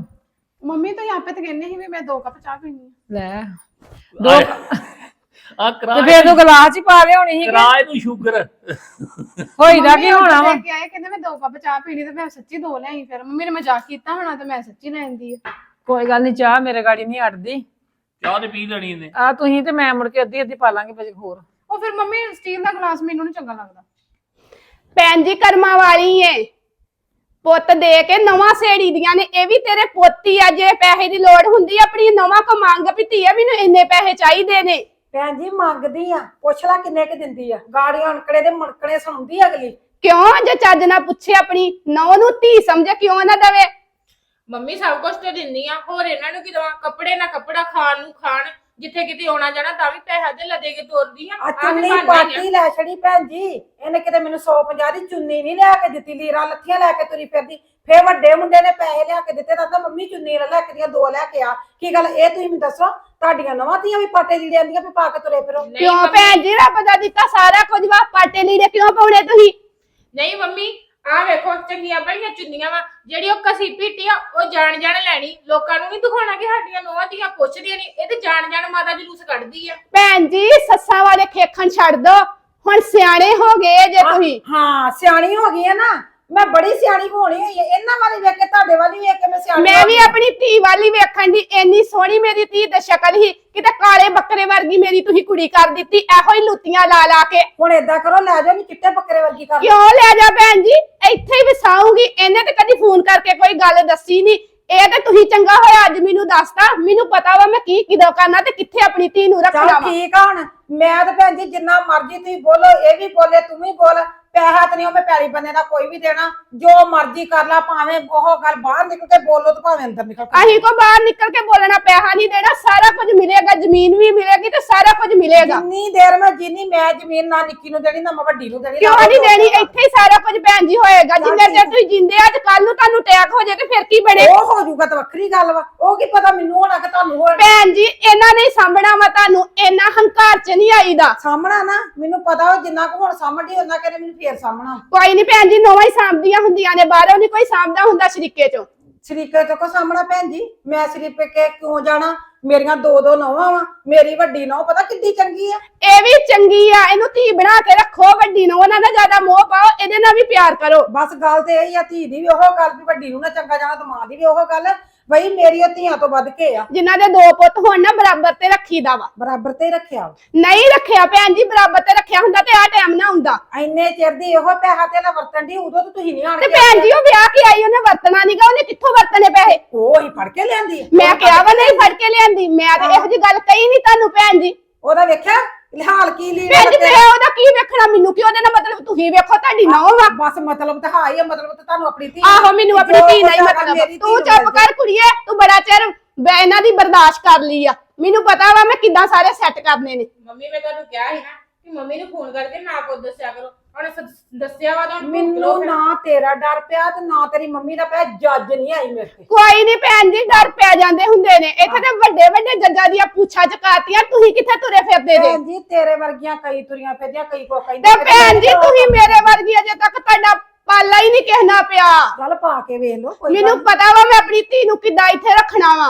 ਮੰਮੀ ਤੁਸੀਂ ਆਪੇ ਤਾਂ ਕਹਿੰਦੇ ਸੀ ਵੀ ਮੈਂ ਦੋ ਕੱਪ ਚਾਹ ਪੀਣੀ ਲੈ। ਦੋ ਆ ਤੇ ਕਿਰਾਏ ਫੇਰ ਤੂੰ ਗਲਾਸ ਹੀ ਪਾ ਲਿਆਉਣੀ ਸੀ ਕਿਰਾਏ ਨੂੰ ਸ਼ੂਗਰ। ਹੋਈ ਦਾ ਮੰਮੀ ਕੀ ਹੋਣਾ ਵਾ? ਕੇ ਆਏ ਕਹਿੰਦੇ ਮੈਂ ਦੋ ਕੱਪ ਚਾਹ ਪੀਣੀ ਤੇ ਮੈਂ ਸੱਚੀ ਦੋ ਲਿਆਈ ਫਿਰ। ਮੰਮੀ ਨੇ ਮਜ਼ਾਕ ਕੀਤਾ ਹੋਣਾ ਤੇ ਮੈਂ ਸੱਚੀ ਲੈਂਦੀ ਆ। ਕੋਈ ਗੱਲ ਨਹੀਂ ਚਾਹ ਮੇਰੇ ਗਾੜੀ ਨਹੀਂ ਅੜਦੀ ਚਾਹ ਤੇ ਪੀ ਲੈਣੀ ਇਹਨੇ। ਆ ਤੁਸੀਂ ਤੇ ਮੈਂ ਮੁੜ ਕੇ ਅੱਧੀ ਅੱਧੀ ਪਾ ਲਾਂਗੇ ਭਾਜੀ ਹੋਰ। ਉਹ ਫਿਰ ਮੰਮੀ ਸਟੀਲ ਦਾ ਗਲਾਸ ਮੈਨੂੰ ਨਹੀਂ ਚੰਗਾ ਲੱਗਦਾ। ਭੈਣ ਜੀ ਕਰਮਾਂ ਵਾਲੀ ਏ। ਪੁੱਤ ਦੇ ਕੇ ਨਵਾਂ ਸੇੜੀ ਦੀਆਂ ਨੇ ਇਹ ਵੀ ਤੇਰੇ ਪੋਤੀ ਆ ਜੇ ਪੈਸੇ ਦੀ ਲੋੜ ਹੁੰਦੀ ਆ, ਆਪਣੀ ਨਵਾਂ ਕੋ ਮੰਗ ਵੀ ਧੀਏ ਮੈਨੂੰ ਇੰਨੇ ਪੈਸੇ ਚਾਹੀਦੇ ਨੇ। ਭੈਣ ਜੀ ਮੰਗਦੀ ਆ ਪੁੱਛ ਲੈ ਕਿੰਨੇ ਕਿ ਦਿੰਦੀ ਆ। ਗਾੜੀਆਂ ਅਣਕੜੇ ਦੇ ਮਣਕੜੇ ਸੁਣਦੀ ਅਗਲੀ। ਕਿਉਂ ਜੇ ਚੱਜ ਨਾ ਪੁੱਛੇ ਆਪਣੀ ਨੌ ਨੂੰ ਧੀ ਸਮਝੇ ਕਿਉਂ ਨਾ ਦਵੇ? ਮੰਮੀ ਸਭ ਕੁਝ ਤੇ ਦਿੰਦੀ ਆ ਹੋਰ ਇਹਨਾਂ ਨੂੰ ਕੀ ਦਵਾਂ ਕੱਪੜੇ ਨਾ ਕੱਪੜਾ ਖਾਣ ਨੂੰ ਖਾਣ। ਜਿੱਥੇ ਕਿਤੇ ਆਉਣਾ ਜਾਣਾ ਤਾਂ ਵੀ ਪੈਸਾ ਦੇ ਲੱਦੇ ਕੇ ਤੋਰਦੀ ਆ। ਆ ਚੁੰਨੀ। ਪਾਟੀ ਲੈ ਛੜੀ ਭੈਣ ਜੀ। ਇਹਨੇ ਕਿਤੇ ਮੈਨੂੰ 150 ਦੀ ਚੁੰਨੀ ਨਹੀਂ ਲਿਆ ਕੇ ਦਿੱਤੀ ਲੀਰਾ ਲੱਥੀਆਂ ਲੈ ਕੇ ਤੁਰੀ ਫਿਰਦੀ। ਫੇਰ ਵੱਡੇ ਮੁੰਡੇ ਨੇ ਪੈਸੇ ਲਿਆ ਕੇ ਦਿੱਤੇ ਤਾਂ ਤਾਂ ਮੰਮੀ ਚੁੰਨੀ ਲੈ ਕੇ ਦੀਆਂ ਦੋ ਲੈ ਕੇ ਆ। ਕੀ ਗੱਲ ਇਹ ਤੁਸੀਂ ਮੈਨੂੰ ਦੱਸੋ ਤੁਹਾਡੀਆਂ ਨਵਾਂ ਧੀਆਂ ਵੀ ਪਾਟੇ ਲੀੜੇ ਆਂਦੀਆਂ ਵੀ ਪਾ ਕੇ ਤੁਰੇ ਫਿਰੋ? ਕਿਉਂ ਭੈਣ ਜੀ ਰੱਬ ਦਾ ਦਿੱਤਾ ਸਾਰਾ ਕੁਝ ਵਾ ਪਾਟੇ ਲੀੜੇ ਕਿਉਂ ਪਾਉਣੇ ਤੁਸੀਂ? ਨਹੀਂ ਮੰਮੀ ਆ ਵੇਖੋ ਚੰਗੀਆਂ ਬੜੀਆਂ ਚੁੰਨੀਆਂ ਵਾ ਜਿਹੜੀ ਉਹ ਕਸੀ ਪੀਟੀ ਆ ਉਹ ਜਾਣ ਜਾਣ ਲੈਣੀ। ਲੋਕਾਂ ਨੂੰ ਨਹੀਂ ਦਿਖਾਉਣਾ ਕਿ ਸਾਡੀਆਂ ਨੋਹਾਂ ਦੀਆਂ ਪੁੱਛਦੀਆਂ ਨਹੀਂ ਇਹ ਤੇ ਜਾਣ ਜਾਣ ਮਾਤਾ ਜਲੂਸ ਕੱਢਦੀ ਆ। ਭੈਣ ਜੀ ਸੱਸਾਂ ਵਾਲੇ ਖੇਖਣ ਛੱਡ ਦੋ। ਹੁਣ ਸਿਆਣੇ ਹੋ ਗਏ ਜੇ ਤੁਸੀਂ। ਹਾਂ ਸਿਆਣੀ ਹੋ ਗਈ ਹੈ ਨਾ। ਮੈਂ ਬੜੀ ਸਿਆਣੀ ਹੋਣੀ ਹੋਈ ਹੈ ਇਹਨਾਂ ਵਾਲੀ ਵੇਖ ਕੇ ਤੁਹਾਡੇ ਵਾਲੀ ਵੇਖ ਕੇ ਮੈਂ ਸਿਆਣੀ ਮੈਂ ਵੀ। ਆਪਣੀ ਧੀ ਵਾਲੀ ਵੇਖਣ ਦੀ ਇੰਨੀ ਸੋਹਣੀ ਮੇਰੀ ਧੀ ਦੀ ਸ਼ਕਲ ਹੀ ਕਿਤੇ ਕਾਲੇ ਬੱਕਰੇ ਵਰਗੀ ਮੇਰੀ ਤੁਸੀਂ ਕੁੜੀ ਕਰ ਦਿੱਤੀ ਇਹੋ ਹੀ ਲੁੱਤੀਆਂ ਲਾ ਲਾ ਕੇ। ਹੁਣ ਏਦਾਂ ਕਰੋ ਲੈ ਜਾਓ ਨੀ ਚਿੱਟੇ ਬੱਕਰੇ ਵਰਗੀ ਕਰ ਕਿਉਂ ਲੈ ਜਾ ਭੈਣ ਜੀ? ਇੱਥੇ ਹੀ ਵਸਾਉਂਗੀ ਇਹਨੇ ਤੇ ਕਦੀ ਫੋਨ ਕਰਕੇ ਕੋਈ ਗੱਲ ਦੱਸੀ ਨਹੀਂ। ਇਹ ਤੇ ਤੁਸੀਂ ਚੰਗਾ ਹੋਇਆ ਅੱਜ ਮੈਨੂੰ ਦੱਸਤਾ ਮੈਨੂੰ ਪਤਾ ਵਾ ਮੈਂ ਕੀ ਕਿਦੋਂ ਕਰਨਾ ਤੇ ਕਿੱਥੇ ਆਪਣੀ ਧੀ ਨੂੰ ਰੱਖਣਾ ਚਲ ਵਾ। ਠੀਕ ਆ ਹੁਣ ਮੈਂ ਤਾਂ ਭੈਣ ਜੀ ਜਿੰਨਾ ਮਰਜ਼ੀ ਤੁਸੀਂ ਬੋਲੋ ਇਹ ਵੀ ਬੋਲੇ ਤੂੰ ਵੀ ਬੋਲ। ਪੈਸਾ ਤੇ ਨਹੀਂ ਉਹ ਮੈਂ ਪੈਰੀ ਬੰਦੇ ਦਾ ਕੋਈ ਵੀ ਦੇਣਾ ਜੋ ਮਰਜ਼ੀ ਕਰ ਲਾ ਭਾਵੇਂ ਉਹ ਗੱਲ ਬਾਹਰ ਨਿਕਲ ਕੇ ਬੋਲੋ ਤੇ ਭਾਵੇਂ ਅੰਦਰ ਨਿਕਲ ਕੇ ਅਹੀਂ ਕੋ ਬਾਹਰ ਨਿਕਲ ਕੇ ਬੋਲਣਾ ਪੈਸਾ ਨਹੀਂ ਦੇਣਾ ਸਾਰਾ ਕੁਝ ਮਿਲੇਗਾ ਜ਼ਮੀਨ ਵੀ ਮਿਲੇਗੀ ਤੇ ਸਾਰਾ ਕੁਝ ਮਿਲੇਗਾ। ਜਿੰਨੀ ਦੇਰ ਮੈਂ ਜਿੰਨੀ ਮੈਂ ਜ਼ਮੀਨ ਨਾ ਨਿੱਕੀ ਨੂੰ ਦੇਣੀ ਨਾ ਮੈਂ ਵੱਡੀ ਨੂੰ ਦੇਣੀ ਕਿਉਂ ਨਹੀਂ ਦੇਣੀ। ਇੱਥੇ ਹੀ ਸਾਰਾ ਕੁਝ ਭੈਣ ਜੀ ਹੋਏਗਾ। ਜਿੰਨੇ ਚਿਰ। ਤੁਸੀਂ ਜਿੰਦੇ ਆ ਤੇ ਕੱਲ ਨੂੰ ਤੁਹਾਨੂੰ ਅਟੈਕ ਹੋ ਜਾਏ ਤੇ ਫਿਰ ਕੀ ਬਣੇ? ਉਹ ਹੋ ਜਾਊਗਾ ਤਾਂ ਵੱਖਰੀ ਗੱਲ ਵਾ। ਉਹ ਕੀ ਪਤਾ ਮੈਨੂੰ ਹੋਣਾ ਕਿ ਤੁਹਾਨੂੰ ਹੋਣਾ। ਭੈਣ ਜੀ ਇਹਨਾਂ ਨੇ ਸਾਂਭਣਾ ਵਾ ਤੁਹਾਨੂੰ ਇੰਨਾ ਹੰਕਾਰ ਚ ਨਹੀਂ ਆਈਦਾ। ਸਾਹਮਣਾ ਨਾ ਮੈਨੂੰ ਪਤਾ ਉਹ ਜਿੰਨਾ ਕੁ ਹੁਣ ਸਾਹਮਣੀ ਉਹਨਾਂ ਕਹਿੰਦੇ ਮੈਨੂੰ ਫੇਰ ਸਾਹਮਣਾ ਕੋਈ ਨਹੀਂ ਭੈਣ ਜੀ ਨੋਵਾਂ ਹੀ ਸਾਂਭਦੀਆਂ ਹੁੰਦੀਆਂ ਨੇ ਬਾਹਰੋਂ ਨਹੀਂ ਕੋਈ ਸਾਂਭਦਾ ਹੁੰਦਾ ਸ਼ਰੀਕੇ ਚੋਂ। ਸ਼ਰੀਕੇ ਤੋਂ ਕੋ ਸਾਹਮਣਾ ਭੈਣ ਜੀ? ਮੈਂ ਸ਼ਰੀਕੇ ਕਿਉਂ ਜਾਣਾ? ਮੇਰੀਆਂ ਦੋ ਦੋ ਨੌਵਾਂ ਵਾ ਮੇਰੀ ਵੱਡੀ ਨੌ ਪਤਾ ਕਿੱਡੀ ਚੰਗੀ ਆ। ਇਹ ਵੀ ਚੰਗੀ ਆ ਇਹਨੂੰ ਧੀ ਬਣਾ ਕੇ ਰੱਖੋ ਵੱਡੀ ਨੂੰ ਉਹਨਾਂ ਦਾ ਜ਼ਿਆਦਾ ਮੋਹ ਪਾਓ ਇਹਦੇ ਨਾਲ ਵੀ ਪਿਆਰ ਕਰੋ। ਬਸ ਗੱਲ ਤੇ ਇਹੀ ਆ ਧੀ ਦੀ ਵੀ ਉਹ ਗੱਲ ਵੀ ਵੱਡੀ ਨੂੰ ਨਾ ਚੰਗਾ ਜਾਣਾ ਤੇ ਮਾਂ ਦੀ ਵੀ ਉਹ ਗੱਲ। ਬਈ ਮੇਰੀ ਉਹ ਧੀਆਂ ਤੋਂ ਵੱਧ ਕੇ ਆ। ਜਿਨ੍ਹਾਂ ਦੇ ਦੋ ਪੁੱਤ ਹੋਣ ਨਾ ਬਰਾਬਰ ਤੇ ਰੱਖੀਦਾ ਵਾ। ਬਰਾਬਰ ਤੇ ਰੱਖਿਆ ਵਾ। ਨਹੀਂ ਰੱਖਿਆ ਭੈਣ ਜੀ ਬਰਾਬਰ ਤੇ ਰੱਖਿਆ ਹੁੰਦਾ ਤੇ ਆ ਟਾਈਮ ਨਾ ਹੁੰਦਾ। ਇੰਨੇ ਚਿਰ ਦੀ ਇਹੋ ਪੈਸਾ ਤੇ ਵਰਤਣ ਦੀ ਉਦੋਂ ਤਾਂ ਤੁਸੀਂ ਨਹੀਂ ਆਣ ਤੇ ਭੈਣ ਜੀ ਉਹ ਵਿਆਹ ਕੇ ਆਈ ਉਹਨੇ ਵਰਤਣਾ ਨਹੀਂਗਾ ਉਹਨੇ ਕਿੱਥੋਂ ਵਰਤਣੇ ਪੈਸੇ? ਉਹ ਹੀ ਫੜ ਕੇ ਲਿਆਂਦੀ। ਆ। ਮੈਂ ਕਿਹਾ ਵਾ ਨਹੀਂ ਫੜ ਕੇ ਲਿਆਂਦੀ ਮੈਂ ਤੇ ਇਹੋ ਜੀ ਗੱਲ ਕਹੀ ਨਹੀਂ ਤੁਹਾਨੂੰ ਭੈਣ ਜੀ। ਉਹਦਾ ਵੇਖਿਆ? ਲਿਹਾਲ ਕੀ ਲੀ ਭੈਣ ਜੀ ਮੈਂ ਉਹਦਾ ਕੀ ਵੇਖਣਾ ਮੈਨੂੰ? ਕੀ ਉਹਦੇ ਨਾਲ ਮਤਲਬ ਤੁਸੀਂ ਵੇਖੋ ਤੁਹਾਡੀ ਨੌਂ ਵਾ। ਬਸ ਮਤਲਬ ਤਾਂ ਹਾਂ ਹੀ ਆ ਮਤਲਬ ਤਾਂ ਤੁਹਾਨੂੰ ਆਪਣੀ ਧੀ ਆਹੋ ਮੈਨੂੰ ਆਪਣੀ ਜੋ ਧੀ ਦਾ ਹੀ ਕੁਛ ਹੈਗਾ ਮਤਲਬ। ਧੀ ਤੂੰ ਨੂੰ ਚੁੱਪ ਕਰ ਕੁੜੀਏ ਤੂੰ ਬੜਾ ਚਿਰ ਬੈ- ਇਹਨਾਂ ਦੀ ਬਰਦਾਸ਼ਤ ਕਰ ਲਈ ਆ। ਮੈਨੂੰ ਪਤਾ ਵਾ ਮੈਂ ਕਿੱਦਾਂ ਸਾਰੇ ਸੈੱਟ ਕਰਨੇ ਨੇ। ਮੰਮੀ ਮੈਂ ਤੁਹਾਨੂੰ ਕਿਹਾ ਸੀ ਨਾ ਕਿ ਮੰਮੀ ਨੂੰ ਫੋਨ ਕਰਕੇ ਨਾ ਕੋ ਦੱਸਿਆ ਕਰੋ। ਉਹਨੇ ਸ- ਦੱਸਿਆ ਵਾ ਤਾਂ ਹੁਣ ਭੁਗਤ ਲਓ ਮੈਨੂੰ ਫਿਰ। ਨਾ ਤੇਰਾ ਡਰ ਪਿਆ ਤੇ ਨਾ ਤੇਰੀ ਮੰਮੀ ਦਾ ਪਿਆ ਜੱਜ ਨਹੀਂ ਆਈ ਮੇਰੇ ਤੇ। ਕੋਈ ਨਹੀਂ ਭੈਣ ਜੀ ਡਰ ਪੈ ਜਾਂਦੇ ਹੁੰਦੇ ਨੇ। ਇੱਥੇ ਤੇ ਵੱਡੇ ਵੱਡੇ ਜੱਜਾਂ ਦੀਆਂ ਪੁੱਛਾਂ ਚਕਾਤੀਆਂ ਤੁਸੀਂ ਕਿੱਥੇ ਤੁਰੇ ਫਿਰਦੇ ਜੇ? ਭੈਣ ਜੀ ਤੇਰੇ ਵਰਗੀਆਂ ਕਈ ਤੁਰੀਆਂ ਫਿਰਦੀਆਂ ਕਈ ਕੋ ਕਹਿੰਦੇ ਤੇ ਭੈਣ ਜੀ ਤੁਸੀਂ ਮੇਰੇ ਵਰਗੀ ਅਜੇ ਤੱਕ ਤੁਹਾਡਾ ਪਾਲਾ ਹੀ ਨਹੀਂ ਕਹਿਣਾ ਪਿਆ। ਚੱਲ ਪਾ ਕੇ ਵੇਖ ਲਓ ਕੋਈ ਗੱਲ ਮੈਨੂੰ ਪਤਾ ਵਾ ਮੈਂ ਆਪਣੀ ਧੀ ਨੂੰ ਕਿੱਦਾਂ ਇੱਥੇ ਰੱਖਣਾ ਵਾ।